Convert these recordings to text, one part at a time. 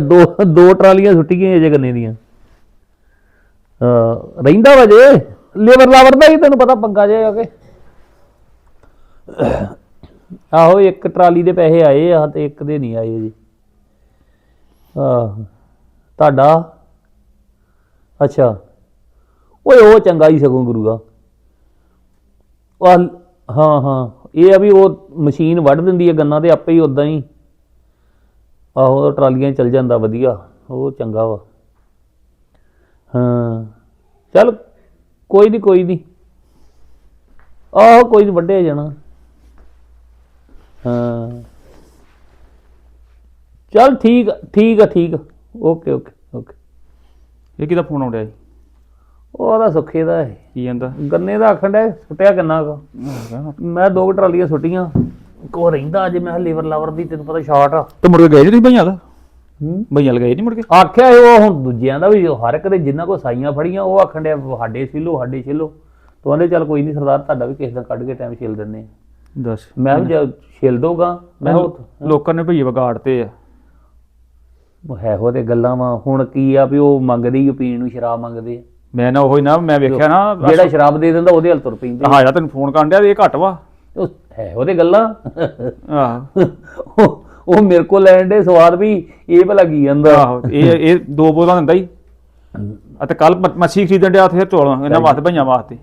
ਦੋ ਦੋ ਟਰਾਲੀਆਂ ਸੁੱਟੀ ਗਈਆਂ ਅਜੇ ਗੰਨੇ ਦੀਆਂ। ਰਹਿੰਦਾ ਵਾ ਜੇ? ਲੇਬਰ ਲਾਵਰ ਦਾ ਹੀ ਤੈਨੂੰ ਪਤਾ ਪੰਗਾ ਜੇ ਆ ਕੇ। ਆਹੋ, ਇੱਕ ਟਰਾਲੀ ਦੇ ਪੈਸੇ ਆਏ ਆ ਤੇ ਇੱਕ ਦੇ ਨਹੀਂ ਆਏ ਜੀ। ਆਹ, ਤੁਹਾਡਾ? ਅੱਛਾ। ਓਏ, ਉਹ ਚੰਗਾ ਹੀ ਸਗੋਂ ਗੁਰੂਗਾ ਉਹ ਹਾਂ ਹਾਂ। ਇਹ ਆ ਵੀ ਉਹ ਮਸ਼ੀਨ ਵੱਢ ਦਿੰਦੀ ਹੈ ਗੰਨਾ ਤੇ ਆਪੇ ਹੀ ਉਦਾਂ ਹੀ ਆਹੋ ਉਹ ਟਰਾਲੀਆਂ ਚੱਲ ਜਾਂਦਾ ਵਧੀਆ। ਉਹ ਚੰਗਾ ਵਾ। ਹਾਂ। ਚੱਲ ਕੋਈ ਨਹੀਂ ਕੋਈ ਨਹੀਂ ਆਹੋ ਕੋਈ ਨਹੀਂ ਵੱਡੇ ਜਾਣਾ। ਹਾਂ। ਚੱਲ ਠੀਕ ਠੀਕ ਆ ਠੀਕ ਓਕੇ ਓਕੇ ਓਕੇ। ਇਹ ਕਿਹਦਾ ਫੋਨ ਆਉਂਦਾ ਜੀ ਉਹਦਾ ਸੁੱਖੇ ਦਾ ਹੈ ਕੀ ਕਹਿੰਦਾ? ਗੰਨੇ ਦਾ ਆਖਣ ਡਿਆ ਸੁੱਟਿਆ ਕਿੰਨਾ ਕੁ। ਮੈਂ ਦੋ ਕੁ ਟਰਾਲੀਆਂ ਸੁੱਟੀਆਂ। ਕੋ ਰਹਿੰਦਾ ਅੱਜ ਮੈਂ ਲੀਵਰ ਲਾਵਰ ਦੀ ਤੈਨੂੰ ਪਤਾ ਸ਼ਾਰਟ ਆ। ਤੇ ਮੁੜ ਕੇ ਗਏ ਨੀ ਤੁਸੀਂ ਭਈਆਂ ਦਾ? ਹੂੰ। ਭਈਆਂ ਲਗਾਏ ਨਹੀਂ ਮੁੜ ਕੇ? ਆਖਿਆ ਉਹ ਹੁਣ ਦੂਜਿਆਂ ਦਾ ਵੀ ਹਰ ਇੱਕ ਦੇ ਜਿੰਨਾ ਕੋ ਸਾਈਆਂ ਫੜੀਆਂ ਉਹ ਆਖਣ ਡਿਆ ਸਾਡੇ ਛਿੱਲੋ ਸਾਡੇ ਛਿੱਲੋ। ਤੋਂ ਆਂਦੇ ਚੱਲ ਕੋਈ ਨਹੀਂ ਸਰਦਾਰ ਤੁਹਾਡਾ ਵੀ ਕਿਸੇ ਦਿਨ ਕੱਢ ਕੇ ਟਾਈਮ ਛਿੱਲ ਦਿੰਨੇ। ਦੱਸ। ਮੈਂ ਵੀ ਛਿੱਲ ਦੋਗਾ ਮੈਂ ਲੋਕਾਂ ਨੇ ਭਈਏ ਵਿਗਾੜਤੇ ਆ। ਉਹ ਹੈ ਉਹ ਤੇ ਗੱਲਾਂ ਵਾ ਹੁਣ ਕੀ ਆ ਵੀ ਉਹ ਮੰਗਦੇ ਹੀ ਪੀਣ ਨੂੰ ਸ਼ਰਾਬ ਮੰਗਦੇ ਆ। ਮੈਂ ਨਾ ਉਹੀ ਨਾ ਮੈਂ ਵੇਖਿਆ ਨਾ ਜਿਹੜਾ ਸ਼ਰਾਬ ਦੇ ਦਿੰਦਾ ਉਹਦੇ ਹਲ ਤੁਰ ਪੈਂਦੇ ਹਾਇਆ ਤੈਨੂੰ ਫੋਨ ਕਰਨ ਡਿਆ ਇਹ ਘੱਟ ਵਾ। ਹੈ ਉਹਦੇ ਗੱਲਾਂ। ਆਹ। ਉਹ ਮੇਰੇ ਕੋਲ ਲੈਣ ਦੇ ਸਵਾਦ ਵੀ ਇਹ ਭਲਾ ਕੀ ਜਾਂਦਾ। ਆਹੋ ਇਹ ਇਹ ਦੋ ਬੋਲਾਂ ਦਿੰਦਾ ਹੀ ਅਤੇ ਕੱਲ ਮੱਛੀ ਖਰੀਦਣ ਡਿਆ ਉੱਥੇ ਚੋਲ ਇਹਨਾਂ ਵਾਸਤੇ ਭਈਆਂ ਵਾਸਤੇ।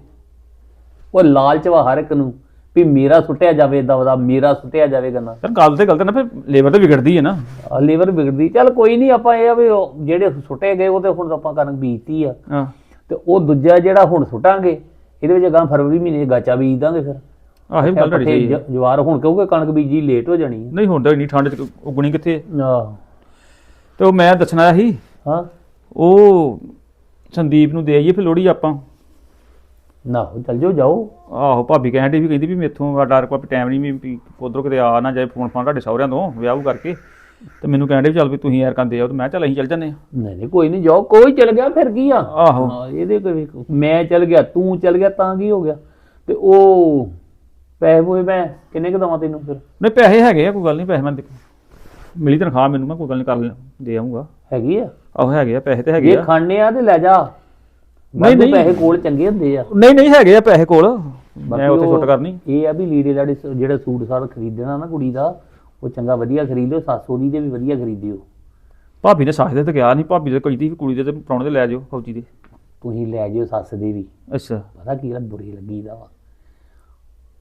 ਉਹ ਲਾਲਚ ਵਾ ਹਰ ਇੱਕ ਨੂੰ ਵੀ ਮੇਰਾ ਸੁੱਟਿਆ ਜਾਵੇ ਏਦਾਂ ਉਹਦਾ ਮੇਰਾ ਸੁੱਟਿਆ ਜਾਵੇ ਗੰਨਾ। ਯਾਰ ਗੱਲ ਤੇ ਗਲਤ ਨਾ ਫਿਰ ਲੇਬਰ ਤੇ ਵਿਗੜਦੀ ਹੈ ਨਾ। ਆ ਲੀਵਰ ਵਿਗੜਦੀ ਚੱਲ ਕੋਈ ਨਹੀਂ ਆਪਾਂ ਇਹ ਆ ਵੀ ਜਿਹੜੇ ਸੁੱਟੇ ਗਏ ਉਹ ਤੇ ਹੁਣ ਆਪਾਂ ਕਣਕ ਬੀਜਤੀ ਆ। ਤੇ ਉਹ ਦੂਜਾ ਜਿਹੜਾ ਹੁਣ ਸੁੱਟਾਂਗੇ ਇਹਦੇ ਵਿੱਚ ਗਾਂ ਫਰਵਰੀ ਮਹੀਨੇ ਗਾਚਾ ਬੀਜ ਦਾਂਗੇ ਫਿਰ। ਆਹ ਗੱਲ ਤੁਹਾਡੀ ਪੱਠੇ ਸਹੀ ਹੈ ਜ- ਜਵਾਰ ਹੁਣ ਕਿਉਂਕਿ ਕਣਕ ਬੀਜੀ ਲੇਟ ਹੋ ਜਾਣੀ ਨਹੀਂ ਹੁੰਦਾ ਇੰਨੀ ਠੰਡ ਚ ਉਗਣੀ ਕਿੱਥੇ ਹੈ? ਆਹ। ਤੇ ਉਹ ਮੈਂ ਦੱਸਣਾ ਸੀ ਹਾਂ। ਉਹ ਸੰਦੀਪ ਨੂੰ ਦੇ ਆਈਏ ਫਿਰ ਲੋੜੀ ਆਪਾਂ। ਨਾ ਉਹ ਚੱਲ ਜਾਓ ਜਾਓ। ਆਹੋ ਭਾਬੀ ਕਹਿਣ ਡਈ ਵੀ ਕਹਿੰਦੀ ਵੀ ਮੇਥੋਂ ਡਰ ਕੋਈ ਟਾਈਮ ਨਹੀਂ ਵੀ ਉਧਰੋਂ ਕਿਤੇ ਆ ਨਾ ਜਾਏ ਫੋਨ ਫਾਨ ਤੁਹਾਡੇ ਸਹੁਰਿਆਂ ਤੋਂ ਵਿਆਹ ਕਰਕੇ। ਤੇ ਮੈਨੂੰ ਕਹਿਣ ਡਏ ਵੀ ਚੱਲ ਵੀ ਤੁਸੀਂ ਯਾਰ ਕੰਦੇ ਆਓ ਤੇ ਮੈਂ ਕਿਹਾ ਚੱਲ ਅਸੀਂ ਚੱਲ ਜੰਨੇ ਨਹੀਂ ਨਹੀਂ ਕੋਈ ਨਹੀਂ ਜਾਓ ਕੋਈ ਚਲ ਗਿਆ ਫਿਰ ਕੀ ਆ? ਆਹੋ। ਹਾਂ, ਇਹਦੇ ਕੋਈ ਮੈਂ ਚਲ ਗਿਆ ਤੂੰ ਚਲ ਗਿਆ ਤਾਂ ਕੀ ਹੋ ਗਿਆ? ਤੇ ਉਹ ਪੈਸੇ ਪੂਏ ਮੈਂ ਕਿੰਨੇ ਕੁ ਦਵਾਂ ਤੈਨੂੰ ਫਿਰ? ਨਹੀਂ ਪੈਸੇ ਹੈਗੇ ਆ ਕੋਈ ਗੱਲ ਨਹੀਂ ਪੈਸੇ ਮੈਂ ਦੇ- ਮਿਲੀ ਤਨਖਾਹ ਮੈਨੂੰ ਮੈਂ ਕੋਈ ਗੱਲ ਨਹੀਂ ਕਰ ਲੈ- ਦੇ ਆਉਂਗਾ ਹੈਗੀ ਆ? ਆਹੋ ਹੈਗੇ ਆ ਪੈਸੇ ਤੇ ਹੈਗੇ ਇਹ ਆ। ਖਾਣੇ ਆ ਤੇ ਲੈ ਜਾ। ਨਹੀਂ, ਨਹੀਂ ਨਹੀਂ। ਪੈਸੇ ਕੋਲ ਚੰਗੇ ਹੁੰਦੇ ਆ। ਨਹੀਂ ਨਹੀਂ ਹੈਗੇ ਆ ਪੈਸੇ ਕੋਲ। ਮੈਂ ਉੱਥੇ ਛੁੱਟ ਕਰਨੀ। ਇਹ ਆ ਵੀ ਲੀੜੇ ਲਾੜੇ ਸ- ਜਿਹੜਾ ਸੂਟ ਸਾਟ ਖਰੀਦਣਾ ਨਾ ਕੁੜੀ ਦਾ ਉਹ ਚੰਗਾ ਵਧੀਆ ਖਰੀਦ ਲਿਓ ਸੱਸ ਉਹਦੀ ਦੇ ਵੀ ਵਧੀਆ ਖਰੀਦਿਓ। ਭਾਬੀ ਨੇ ਸਾਥ ਦੇ ਤੇ ਗਿਆ ਨਹੀਂ ਭਾਬੀ ਦੇ ਕਹਿੰਦੀ ਵੀ ਕੁੜੀ ਦੇ ਤੇ ਪ੍ਰਾਹੁਣੇ ਦੇ ਲੈ ਜਾਓ ਫੌਜੀ ਦੇ। ਤੁਸੀਂ ਲੈ ਜਿਓ ਸੱਸ ਦੇ ਵੀ। ਅੱਛਾ। ਪਤਾ ਕੀ ਗੱਲ ਬੁਰੀ ਲੱਗੀ ਦਾ ਵਾ।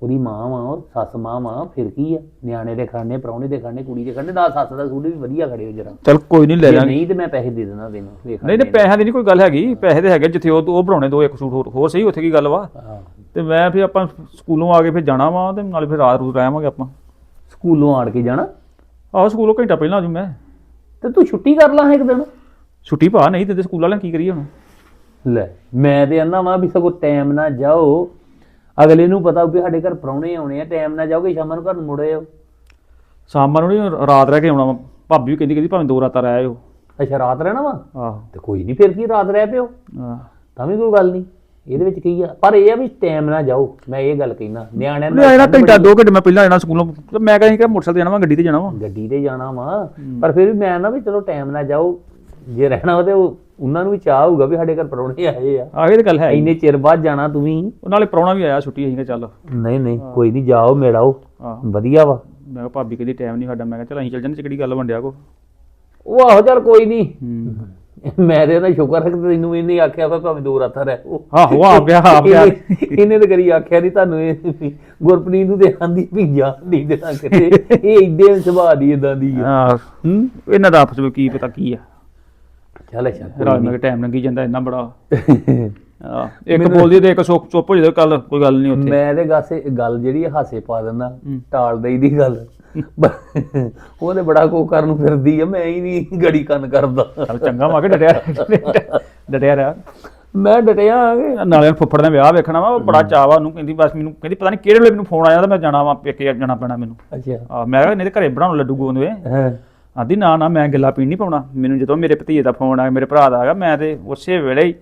ਉਹਦੀ ਮਾਂ ਵਾ ਉਹ ਸੱਸ ਮਾਂ ਵਾ ਫਿਰ ਕੀ ਆ? ਨਿਆਣੇ ਦੇ ਖਾਣੇ ਪ੍ਰਾਹੁਣੇ ਦੇ ਖਾਣੇ ਕੁੜੀ ਦੇ ਖਾਣੇ ਨਾਲ ਸੱਸ ਦਾ ਸੂਟ ਵੀ ਵਧੀਆ ਖੜੇ ਹੋ ਜਰਾ। ਚੱਲ ਕੋਈ ਨਹੀਂ ਲੈ ਜੇ ਜਾਾਂਗੇ ਨਹੀਂ ਤੇ ਮੈਂ ਪੈਸੇ ਦੇ ਦੇਣਾ ਤੈਨੂੰ ਵੇਖ ਨਹੀਂ ਨਹੀਂ ਪੈਸਿਆਂ ਦੀ ਨਹੀਂ ਕੋਈ ਗੱਲ ਹੈਗੀ। ਪੈਸੇ ਤੇ ਹੈਗੇ ਜਿੱਥੇ ਉਹ ਉਹ ਬਣਾਉਣੇ ਦੋ ਇੱਕ ਸੂਟ ਹੋਰ ਹੋਰ ਸਹੀ ਉੱਥੇ ਕੀ ਗੱਲ ਵਾ? ਹਾਂ। ਤੇ ਮੈਂ ਫਿਰ ਆਪਾਂ ਸਕੂਲੋਂ ਆ ਕੇ ਫਿਰ ਜਾਣਾ ਵਾ ਤੇ ਨਾਲੇ ਫਿਰ ਰਾਤ ਰੂਤ ਰਹਿਵਾਂਗੇ ਆਪਾਂ। ਸਕੂਲੋਂ ਆਣ ਕੇ ਜਾਣਾ? ਆਹੋ ਸਕੂਲੋਂ ਘੰਟਾ ਪਹਿਲਾਂ ਆਜੂ ਮੈਂ। ਤੇ ਤੂੰ ਛੁੱਟੀ ਕਰ ਲਾਂ ਇੱਕ ਦਿਨ। ਛੁੱਟੀ ਭਾ ਨਹੀਂ ਦਿੰਦੇ ਸਕੂਲ ਵਾਲਿਆਂ ਕੀ ਕਰੀਏ ਹੁਣ? ਲੈ ਮੈਂ ਤੇ ਅੰਨਾ ਵਾਂ ਵੀ ਸਗੋਂ ਟਾਈਮ ਨਾਲ ਜਾਓ। ਅਗਲੇ ਨੂੰ ਪਤਾ ਵੀ ਸਾਡੇ ਘਰ ਪ੍ਰਾਹੁਣੇ ਆਉਣੇ ਆ ਟਾਈਮ ਨਾਲ ਜਾਓਗੇ ਸ਼ਾਮਾਂ ਨੂੰ ਘਰ ਨੂੰ ਮੁੜੇ ਆਓ। ਸ਼ਾਮਾਂ ਨੂੰ ਨਹੀਂ ਰਾਤ ਰਹਿ ਕੇ ਆਉਣਾ ਵਾ। ਭਾਬੀ ਵੀ ਕਹਿੰਦੀ ਕਹਿੰਦੀ ਭਾਵੇਂ ਦੋ ਰਾਤਾਂ ਰਹਿ ਆਇਓ। ਅੱਛਾ ਰਾਤ ਰਹਿਣਾ ਵਾ? ਆਹੋ। ਤੇ ਕੋਈ ਨਹੀਂ ਫਿਰ ਕੀ ਰਾਤ ਰਹਿ ਪਿਓ? ਆਹ। ਤਾਂ ਵੀ ਕੋਈ ਗੱਲ ਨਹੀਂ ਇਹਦੇ ਵਿੱਚ ਕੀ ਆ? ਪਰ ਇਹ ਆ ਵੀ ਟਾਈਮ ਨਾਲ ਜਾਓ। ਮੈਂ ਇਹ ਗੱਲ ਕਹਿਣਾ ਨਿਆਣਿਆਂ ਨਹੀਂ ਆਇਆ ਘੰਟਾ ਦੋ ਘੰਟੇ ਮੈਂ ਪਹਿਲਾਂ ਆਣਾ ਸਕੂਲੋਂ। ਤੇ ਮੈਂ ਕਹਿੰਦੀ ਕਿ ਮੋਟਰਸਾਈਕਲ ਤੇ ਜਾਣਾ ਵਾ ਗੱਡੀ ਤੇ ਜਾਣਾ ਵਾ। ਗੱਡੀ ਤੇ ਜਾਣਾ ਵਾ। ਪਰ ਫਿਰ ਵੀ ਮੈਂ ਨਾ ਵੀ ਚਲੋ ਟਾਈਮ ਨਾਲ ਜਾਓ। ਜੇ ਰਹਿਣਾ ਵਾ ਤੇ ਉਹ ਉਹਨਾਂ ਨੂੰ ਵੀ ਚਾਹ ਹੋਊਗਾ ਵੀ ਸਾਡੇ ਘਰ ਪ੍ਰਾਹੁਣੇ ਆਏ ਆ। ਆਹ ਇਹ ਤਾਂ ਗੱਲ ਹੈ ਹੀ। ਇੰਨੇ ਚਿਰ ਬਾਅਦ ਜਾਣਾ ਤੂੰ ਵੀ। ਉਹ ਨਾਲੇ ਪ੍ਰਾਹੁਣਾ ਵੀ ਆਇਆ ਛੁੱਟੀ ਅਸੀਂ ਕਿਹਾ ਚੱਲ। ਨਹੀਂ ਨਹੀਂ ਕੋਈ ਨਹੀਂ ਜਾਓ ਮੇੜਾਓ ਆਹ ਵਧੀਆ ਵਾ। ਮੈਂ ਕਿਹਾ ਭਾਬੀ ਕਹਿੰਦੀ ਟਾਈਮ ਨਹੀਂ ਸਾਡਾ ਮੈਂ ਕਿਹਾ ਚੱਲ ਅਸੀਂ ਚੱਲ ਜਾਂਦੇ ਚ ਕਿਹੜੀ ਗੱਲ ਵੰਡਿਆ ਕੋ। ਉਹ ਆਹੋ ਚੱਲ ਕੋਈ ਨਹੀਂ ਹੂੰ। ਮੈਂ ਤੇ ਸ਼ੁਕਰ ਹੈ ਕਿ ਤੈਨੂੰ ਇਹਨੇ ਆਖਿਆ ਵਾ ਭਾਵੇਂ ਦੋ ਰਾਤਾਂ ਰਹਿ ਉਹ। ਆਹੋ ਆ ਗਿਆ ਆ ਗਿਆ। ਇਹਨੇ ਇਹਨੇ ਤਾਂ ਕਰੀ ਆਖਿਆ ਨਹੀਂ ਤੁਹਾਨੂੰ ਇਹ ਵੀ ਗੁਰਪ੍ਰੀਤ ਨੂੰ ਤੇ ਆਂਦੀ ਵੀ ਜਾ ਨਹੀਂ ਦੇਣਾ ਕਿਤੇ ਇਹ ਇਦਾਂ ਸੁਭਾਅ ਦੀ ਇਦਾਂ ਦੀ ਆ। ਆਹ, ਹੂੰ? ਇਹਨਾਂ ਦਾ ਆਪਸ ਵਿੱਚ ਕੀ ਪਤਾ ਕੀ ਆ। ਚੱਲ ਅੱਛਾ ਰਾਤ ਨੂੰ ਟਾਈਮ ਲੰਗੀ ਜਾਂਦਾ ਇੰਨਾ ਬੜਾ। ਆਹ, ਇੱਕ ਬੋਲਦੀ ਤੇ ਇੱਕ ਸੁੱਕ ਚੁੱਪ ਹੋ ਜਾਂਦਾ ਕੱਲ ਕੋਈ ਗੱਲ ਨਹੀਂ ਉੱਥੇ। ਮੈਂ ਤੇ ਗਾਸੇ ਗੱਲ ਜਿਹੜੀ ਆ ਹਾਸੇ ਪਾ ਦਿੰਦਾ ਹੂੰ। ਟਾਲ ਦੇਈ ਦੀ ਗੱਲ। ਉਹਨੇ ਬੜਾ ਕੋ ਕਰਨ ਨੂੰ ਫਿਰਦੀ ਆ ਮੈਂ ਹੀ ਨਹੀਂ ਗੜੀ ਕੰਨ ਕਰਦਾ। ਚੱਲ ਚੰਗਾ ਵਾ ਕੇ ਡਟਿਆ ਡਟਿਆ ਰਿਹਾ। ਮੈਂ ਡਟਿਆ ਆਗੇ ਨਾਲੇ ਫੁੱਫੜ ਦਾ ਵਿਆਹ ਵੇਖਣਾ ਵਾ ਉਹ ਬੜਾ ਚਾਅ ਵਾ ਉਹਨੂੰ ਕਹਿੰਦੀ ਬਸ ਮੈਨੂੰ ਕਹਿੰਦੀ ਪਤਾ ਨਹੀਂ ਕਿਹੜੇ ਵੇਲੇ ਮੈਨੂੰ ਫੋਨ ਆਇਆ ਤਾਂ ਮੈਂ ਜਾਣਾ ਵਾ ਪੇਕੇ ਜਾਣਾ ਪੈਣਾ ਮੈਨੂੰ। ਅੱਛਾ। ਆ ਮੈਂ ਕਿਹਾ ਨਹੀਂ ਤੇ ਘਰੇ ਬਣਾਉਣ ਲੱਡੂ ਗੋਂਦਵੇ। ਹਾਂ। ਆਂਦੀ ਨਾ ਨਾ ਮੈਂ ਗਿੱਲਾ ਪੀਣ ਨਹੀਂ ਪਾਉਣਾ। ਮੈਨੂੰ ਜਦੋਂ ਮੇਰੇ ਭਤੀਜੇ ਦਾ ਫੋਨ ਆਇਆ ਮੇਰੇ ਭਰਾ ਦਾ ਆਇਆ ਮੈਂ ਤੇ ਉਸੇ ਵੇਲੇ ਹੀ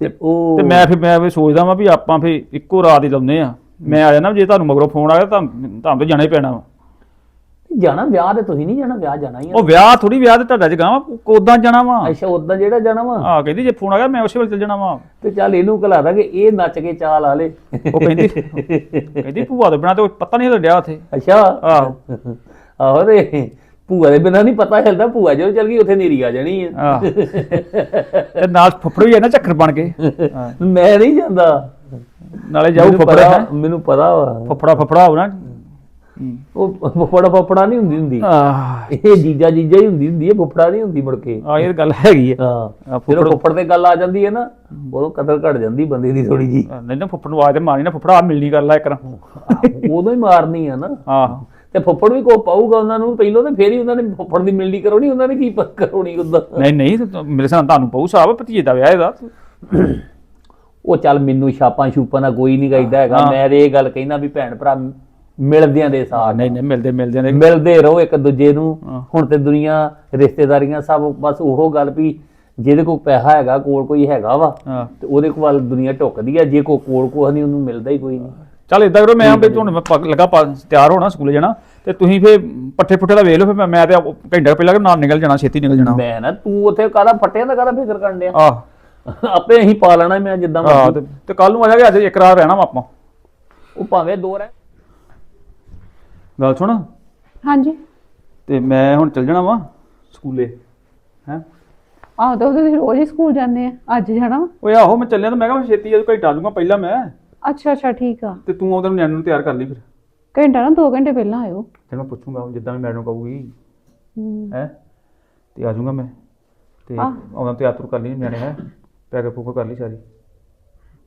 ਤੇ ਉਹ ਤੇ ਮੈਂ ਫਿਰ ਮੈਂ ਵੀ ਸੋਚਦਾ ਵਾਂ ਵੀ ਆਪਾਂ ਫਿਰ ਇੱਕੋ ਰਾਤ ਹੀ ਲਾਉਂਦੇ ਆ। ਮੈਂ ਆ ਜਾਣਾ ਜੇ ਤੁਹਾਨੂੰ ਮਗਰੋਂ ਫੋਨ ਆਇਆ ਤਾਂ ਤੁਹਾਨੂੰ ਤਾਂ ਜਾਣਾ ਹੀ ਪੈਣਾ ਵਾ। ਜਾਣਾ ਵਿਆਹ ਤੇ ਤੁਸੀਂ ਨਹੀਂ ਜਾਣਾ ਵਿਆਹ ਜਾਣਾ ਹੀ ਆ। ਉਹ ਵਿਆਹ ਥੋੜੀ ਵਿਆਹ ਤੇ ਤੁਹਾਡਾ ਜਗਾਵਾ ਕੋਦਾਂ ਜਾਣਾ ਵਾ। ਅੱਛਾ ਉਦਾਂ ਜਿਹੜਾ ਜਾਣਾ ਵਾ। ਆ ਕਹਿੰਦੀ ਜੇ ਫੋਨ ਆ ਗਿਆ ਮੈਂ ਉਸੇ ਵੇਲੇ ਚੱਲ ਜਾਣਾ ਵਾ। ਤੇ ਚੱਲ ਇਹਨੂੰ ਘਲਾ ਦਾਂਗੇ ਇਹ ਨੱਚ ਕੇ ਚਾਲ ਆ ਲੇ। ਉਹ ਕਹਿੰਦੀ ਕਹਿੰਦੀ ਭੂਆ ਦੇ ਬਿਨਾ ਤੇ ਪਤਾ ਨਹੀਂ ਲੱਗਿਆ ਉੱਥੇ। ਅੱਛਾ। ਆਹੋ। ਆਹੋ ਤੇ ਭੂਆ ਦੇ ਬਿਨਾਂ ਨਹੀਂ ਪਤਾ ਹਿਲਦਾ ਭੂਆ ਜਦੋਂ ਚੱਲ ਗਈ ਉੱਥੇ ਨੇਰੀ ਆ ਜਾਣੀ ਆ। ਆਹ। ਤੇ ਨਾਲ ਫੁੱਫੜ ਵੀ ਹੈ ਨਾ ਚੱਕਰ ਬਣ ਕੇ? ਹਾਂ। ਮੈਂ ਨਹੀਂ ਜਾਂਦਾ। ਨਾਲੇ ਜਾਊ ਮੈਨੂੰ ਫੁੱਫੜਾ ਪਤਾ-। ਮੈਨੂੰ ਪਤਾ ਵਾ। ਫੁੱਫੜਾ ਫੁੱਫੜਾ ਨਾ। ਉਹ ਫਫੜਾ ਫਫੜਾ ਨਹੀਂ ਹੁੰਦੀ ਹੁੰਦੀ। ਆਹ। ਇਹ ਜੀਜਾ ਜੀਜਾ ਹੀ ਹੁੰਦੀ ਹੁੰਦੀ ਹੈ ਫਫੜਾ ਨਹੀਂ ਹੁੰਦੀ ਮੁੜ ਕੇ। ਆ ਇਹ ਗੱਲ ਹੈਗੀ ਹਾਂ। ਆ ਫਿਰ ਫਫੜ ਤੇ ਗੱਲ ਆ ਜਾਂਦੀ ਹੈ ਨਾ ਉਦੋਂ ਕਦਰ ਘਟ ਜਾਂਦੀ ਬੰਦੇ ਦੀ ਥੋੜੀ ਜੀ ਨਹੀਂ ਨਾ ਫੁੱਫੜ ਨੂੰ ਆਵਾਜ਼ ਤੇ ਮਾਰੀ ਨਾ ਫੁੱਫੜਾ ਆ ਮਿਲਣੀ ਕਰ ਲੈ ਇੱਕ ਰਾਂ ਉਦੋਂ ਹੀ ਮਾਰਨੀ ਆ ਨਾ। ਆਹ। ਤੇ ਫੱਫੜ ਵੀ ਕੋ ਪਾਊਗਾ ਉਹਨਾਂ ਨੂੰ ਪਹਿਲੋਂ ਤੇ ਫੇਰ ਹੀ ਉਹਨਾਂ ਨੇ ਫੱਫੜ ਦੀ ਮਿਲਣੀ ਕਰਾਉਣੀ ਉਹਨਾਂ ਨੇ ਕੀ ਪ- ਕਰਾਉਣੀ ਉਦਾਂ? ਨਹੀਂ ਨਹੀਂ ਮੇਰੇ ਸਾਹ ਤੁਹਾਨੂੰ ਪਊ ਸਾਹਿਬ ਭਤੀਜੇ ਦਾ ਵਿਆਹ ਇਹਦਾ। ਉਹ ਚੱਲ ਮੈਨੂੰ ਛਾਪਾਂ ਛੂਪਾਂ ਦਾ ਕੋਈ ਨਹੀਂ ਗਾਇਦਾ ਹੈਗਾ ਮੈਂ ਤੇ ਇਹ ਗੱਲ ਕਹਿਣਾ ਵੀ ਭੈਣ ਭਰਾ ਮਿਲਦਿਆਂ ਦੇ ਸਾਥ। ਨਹੀਂ ਨਹੀਂ ਮਿਲਦੇ ਮਿਲਦੇ ਨੇ ਮਿਲਦੇ ਰਹੋ ਇੱਕ ਦੂਜੇ ਨੂੰ। ਹੁਣ ਤੇ ਦੁਨੀਆ ਰਿਸ਼ਤੇਦਾਰੀਆਂ ਸਭ ਬਸ ਉਹ ਗੱਲ ਵੀ ਜਿਹਦੇ ਕੋਲ ਪੈਸਾ ਹੈਗਾ ਕੋਲ ਕੋਈ ਹੈਗਾ ਵਾ ਤੇ ਉਹਦੇ ਕੋਲ ਦੁਨੀਆ ਢੁੱਕਦੀ ਆ ਜੇ ਕੋ ਕੋਲ ਕੋਹ ਨਹੀਂ ਉਹਨੂੰ ਮਿਲਦਾ ਹੀ ਕੋਈ ਨਹੀਂ ਚੱਲ ਇਦਾਂ ਕਰੋ ਮੈਂ ਵੀ ਹੁਣ ਮੈਂ ਪੱਗ ਲੱਗਾ ਪਾ- ਤਿਆਰ ਹੋਣਾ ਸਕੂਲੇ ਜਾਣਾ ਤੇ ਤੁਸੀਂ ਫੇ ਪੱਠੇ ਪੁੱਠੇ ਦਾ ਵੇਖ ਲਓ ਫਿਰ ਮੈਂ- ਮੈਂ ਤੇ ਆਪ- ਘੰਟਾ ਪਹਿਲਾਂ ਕਿ ਨਾਲ ਨਿਕਲ ਜਾਣਾ ਛੇਤੀ ਨਿਕਲ ਜਾਣਾ। ਮੈਂ ਨਾ ਤੂੰ ਉੱਥੇ ਕਾਹਦਾ ਫੱਟਿਆਂ ਦਾ ਕਾਹਦਾ ਫਿਕਰ ਕਰਨ ਡਿਆ? ਆਹ। ਆਪੇ ਅਸੀਂ ਪਾ ਲੈਣਾ ਮੈਂ ਜਿੱਦਾਂ ਆਹ ਮਰਜ਼ੀ। ਤੇ- ਤੇ ਕੱਲ ਨੂੰ ਆ ਜਾਗੇ ਅੱਜ ਇੱਕ ਰਾਤ ਰਹਿਣਾ ਵਾ ਆਪਾਂ। ਉਹ ਭਾਵੇਂ ਦੋ ਰਹਿ ਗੱਲ ਸੁਣ। ਹਾਂਜੀ। ਤੇ ਮੈਂ ਹੁਣ ਚੱਲ ਜਾਣਾ ਵਾ ਸਕੂਲੇ ਹੈ? ਆਹੋ ਤਾਂ ਤੁਸੀਂ ਰੋਜ਼ ਹੀ ਸਕੂਲ ਜਾਂਦੇ ਆ ਅੱਜ ਜਾਣਾ? ਓਏ ਆਹੋ ਮੈਂ ਚੱਲਿਆ ਤਾਂ ਮੈਂ ਕਿਹਾ ਮੈਂ ਛੇਤੀ ਅੱਜ ਘੰਟਾ ਜੂਗਾ ਪਹਿਲਾਂ ਮੈਂ। ਅੱਛਾ ਅੱਛਾ ਠੀਕ ਆ। ਤੇ ਤੂੰ ਉਹਦੇ ਨੂੰ ਨਿਆਣੇ ਨੂੰ ਤਿਆਰ ਕਰ ਲਈ ਫਿਰ। ਘੰਟਾ ਨਾ 2 ਘੰਟੇ ਪਹਿਲਾਂ ਆਇਓ। ਤੇ ਮੈਂ ਪੁੱਛੂੰਗਾ ਜਿੱਦਾਂ ਵੀ ਮੈਡਮ ਕਹੂਗੀ। ਹੈ। ਤੇ ਆ ਜਾਊਂਗਾ ਮੈਂ। ਤੇ ਆਹ। ਉਹਨਾਂ ਤਿਆਰ ਤੁਰ ਕਰ ਲਈ ਨਿਆਣੇ ਹੈ? ਪੈਕ ਪੂਕ ਕਰ ਲਈ ਸਾਰੀ।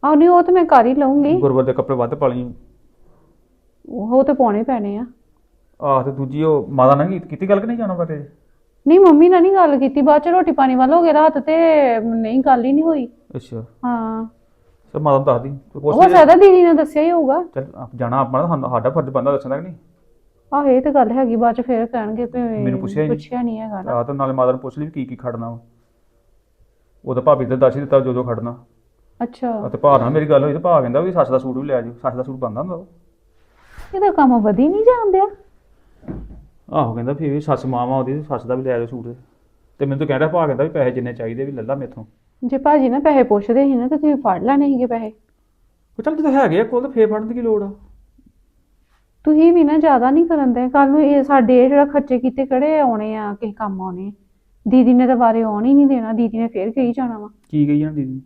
ਆਹੋ ਨਹੀਂ ਉਹ ਤਾਂ ਮੈਂ ਕਰ ਹੀ ਲਵਾਂਗੀ ਗੁਰਬਤ ਦੇ ਕੱਪੜੇ ਵੱਧ ਪਾ ਲਈ ਉਹ ਤਾਂ ਪਾਉਣੇ ਪੈਣੇ ਆ। ਆਹ ਤੇ ਦੂਜੀ ਉਹ ਮਾਤਾ ਨਾਲ ਕੀ- ਕੀਤੀ ਗੱਲ ਕਿ ਨਹੀਂ ਜਾਣਾ ਬਾਤੇ ਨਹੀਂ ਮੰਮੀ ਨਾਲ ਨਹੀਂ ਗੱਲ ਕੀਤੀ। ਬਾਅਦ ਚ ਰੋਟੀ ਪਾਣੀ ਵੱਲ ਹੋ ਗਏ ਰਾਤ ਤੇ ਨਹੀਂ ਗੱਲ ਹੀ ਨਹੀਂ ਹੋਈ। ਅੱਛਾ। ਹਾਂ। ਸਰ ਮਾਤਾ ਨੂੰ ਦੱਸ ਦੀ ਤੇ ਕੁਛ ਉਹ ਨਹੀਂ ਸਾਦਾ ਦੀਦੀ ਨੇ ਦੱਸਿਆ ਹੀ ਹੋਊਗਾ। ਚੱਲ ਜਾਣਾ ਆਪਾਂ ਨਾ, ਸਾਨੂੰ- ਸਾਡਾ ਫਰਜ਼ ਬੰਦਾ ਦੱਸਣਾ ਕਿ ਨਹੀਂ? ਆਹ ਇਹ ਤਾਂ ਗੱਲ ਹੈਗੀ ਬਾਅਦ ਚ ਫੇਰ ਕਹਿਣਗੇ ਵੀ ਮੈਨੂੰ ਪੁੱਛਿਆ ਹੀ ਨਹੀਂ। ਪੁੱਛਿਆ ਨਹੀਂ ਹੈਗਾ ਨਾ। ਆਹ ਤਾਂ ਨਾਲੇ ਮਾਤਾ ਨੂੰ ਪੁੱਛ ਲਈ ਵੀ ਕੀ ਕੀ ਖੜਨਾ ਵਾ। ਉਹ ਤਾਂ ਭਾਬੀ ਤੇ ਦੱਸ ਹੀ ਦਿੱਤਾ ਜੋ ਜੋ ਖੜਨਾ। ਅੱਛਾ। ਆ ਤੇ ਭਾ ਨਾਲ ਮੇਰੀ ਗੱਲ ਹੋਈ ਤੇ ਭਾ ਕਹਿੰਦਾ ਵੀ ਸੱਸ ਦਾ ਸੂਟ ਵੀ ਲੈ ਜਾਓ ਸੱਸ ਦਾ ਸੂਟ ਬੰਦਾ ਹੁੰਦਾ ਉਹ। ਇਹਦਾ ਕੰਮ ਵਧੀ ਨਹੀਂ ਜਾਂਦਿਆ ਆਹੋ ਕਹਿੰਦਾ ਫਿਰ ਵੀ ਸੱਸ ਮਾਵਾ ਉਹਦੀ ਸੱਸ ਦਾ ਵੀ ਲੈ ਜਾਓ ਸੂਟ। ਤੇ ਮੈਨੂੰ ਤਾਂ ਕਹਿੰਦਾ ਭਾ ਕਹਿੰਦਾ ਵੀ ਪੈਸੇ ਜਿੰਨੇ ਚਾਹੀਦੇ ਵੀ ਲੈ ਲਾ ਮੇਥੋਂ। ਜੇ ਭਾਜੀ ਨਾ ਪੈਸੇ ਪੁੱਛਦੇ ਸੀ ਨਾ ਤੇ ਤੁਸੀਂ ਫੜ ਲੈਣੇ ਸੀਗੇ ਪੈਸੇ। ਉਹ ਚੱਲ ਜਦੋਂ ਹੈਗੇ ਆ ਕੋਲ ਤਾਂ ਫੇਰ ਫੜਨ ਦੀ ਕੀ ਲੋੜ ਆ। ਤੁਸੀਂ ਵੀ ਨਾ ਜ਼ਿਆਦਾ ਨਹੀਂ ਕਰਨ ਦੇ। ਕੱਲ ਨੂੰ ਇਹ ਸਾਡੇ ਇਹ ਜਿਹੜਾ ਖਰਚੇ ਕੀਤੇ ਕਿਹੜੇ ਆਉਣੇ ਆ ਕਿਸੇ ਕੰਮ ਆਉਣੇ ਆ। ਦੀਦੀ ਨੇ ਤਾਂ ਬਾਰੇ ਆਉਣ ਹੀ ਨਹੀਂ ਦੇਣਾ। ਦੀਦੀ ਨੇ ਫੇਰ ਕਹੀ ਜਾਣਾ ਵਾ। ਕੀ ਕਹੀ ਜਾਣ ਦੀਦੀ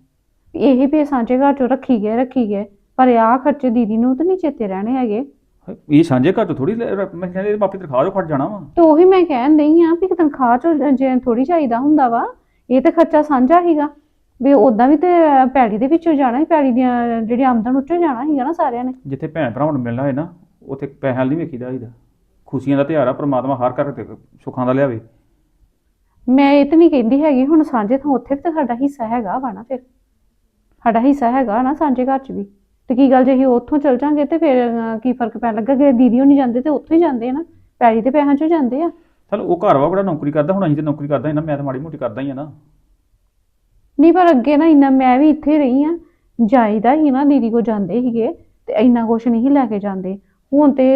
ਇਹੀ ਵੀ ਸਾਂਝੇ ਘਰ ਚੋਂ ਰੱਖੀ ਗਏ ਰੱਖੀ ਗਏ। ਪਰ ਆਹ ਖਰਚੇ ਦੀਦੀ ਨੂੰ ਤਾਂ ਨਹੀਂ ਚੇਤੇ ਰਹਿਣੇ ਹੈਗੇ। ਇਹ ਸਾਂਝੇ ਘਰ ਤੋਂ ਥੋੜੀ ਮੈਂ ਕਹਿੰਦਾ ਇਹਦੇ ਮਾਪੇ ਤਨਖਾਹ ਜੋ ਫੜ ਜਾਣਾ ਵਾ। ਤੇ ਉਹੀ ਮੈਂ ਕਹਿਣ ਨਹੀਂ ਆ ਵੀ ਤਨਖਾਹ ਚੋਂ ਜੇ ਥੋੜੀ ਚਾਹੀਦਾ ਹੁੰਦਾ ਵਾ ਇਹ ਤਾਂ ਖਰਚਾ ਸਾਂਝਾ ਹੀਗਾ ਵੀ ਉਦਾਂ ਵੀ ਤੇ ਪੈੜੀ ਦੇ ਵਿੱਚੋਂ ਜਾਣਾ ਸੀ ਪੈੜੀ ਦੀਆਂ ਜਿਹੜੀ ਆਮਦਨ ਉੱਚੋਂ ਜਾਣਾ ਸੀਗਾ ਨਾ ਸਾਰਿਆਂ ਨੇ। ਜਿੱਥੇ ਭੈਣ ਭਰਾਵਾਂ ਨੂੰ ਮਿਲਣਾ ਹੋਏ ਨਾ ਉੱਥੇ ਪੈਸਿਆਂ ਨਹੀਂ ਵੇਖੀਦਾ ਇਹਦਾ ਖੁਸ਼ੀਆਂ ਦਾ ਤਿਉਹਾਰ ਆ ਪ੍ਰਮਾਤਮਾ ਹਰ ਘਰ ਤੇ ਸੁੱਖਾਂ ਦਾ ਲਿਆਵੇ। ਮੈਂ ਇਹ ਤਾਂ ਨਹੀਂ ਕਹਿੰਦੀ ਹੈਗੀ ਹੁਣ ਸਾਂਝੇ ਥਾਂ ਉੱਥੇ ਵੀ ਤਾਂ ਸਾਡਾ ਹਿੱਸਾ ਹੈਗਾ ਵਾ ਨਾ ਫਿਰ। ਸਾਡਾ ਹਿੱਸਾ ਹੈਗਾ ਨਾ ਸਾਂਝੇ ਘਰ 'ਚ ਵੀ। ਤੇ ਕੀ ਗੱਲ ਜੇ ਅਸੀਂ ਉੱਥੋਂ ਚਲ ਜਾਾਂਗੇ ਤੇ ਫਿਰ ਕੀ ਫ਼ਰਕ ਪੈਣ ਲੱਗਾ? ਕਿ ਦੀਦੀ ਹੋਣੀ ਜਾਂਦੇ ਤੇ ਉੱਥੋਂ ਹੀ ਜਾਂਦੇ ਆ ਨਾ। ਪੈੜੀ ਤੇ ਪੈਸਿਆਂ 'ਚੋਂ ਜਾਂਦੇ ਆ। ਚਲ ਉਹ ਘਰ ਵਾ ਬੜਾ ਨੌਕਰੀ ਕਰਦਾ ਹੁਣ ਅਸੀਂ ਤੇ ਨੌਕਰੀ ਕਰਦਾ ਹੀ ਨਾ ਮੈਂ ਤਾਂ ਮਾੜੀ ਮੋਟੀ ਕਰਦਾ ਹੀ ਆ ਨਾ। ਨਹੀਂ ਪਰ ਅੱਗੇ ਨਾ ਇੰਨਾ ਮੈਂ ਵੀ ਇੱਥੇ ਰਹੀ ਆ ਜਾਈਦਾ ਹੀ ਨਾ ਦੀਦੀ ਕੋ ਜਾਂਦੇ ਸੀਗੇ ਤੇ ਇੰਨਾ ਕੁਛ ਨਹੀਂ ਲੈ ਕੇ ਜਾਂਦੇ। ਹੁਣ ਤੇ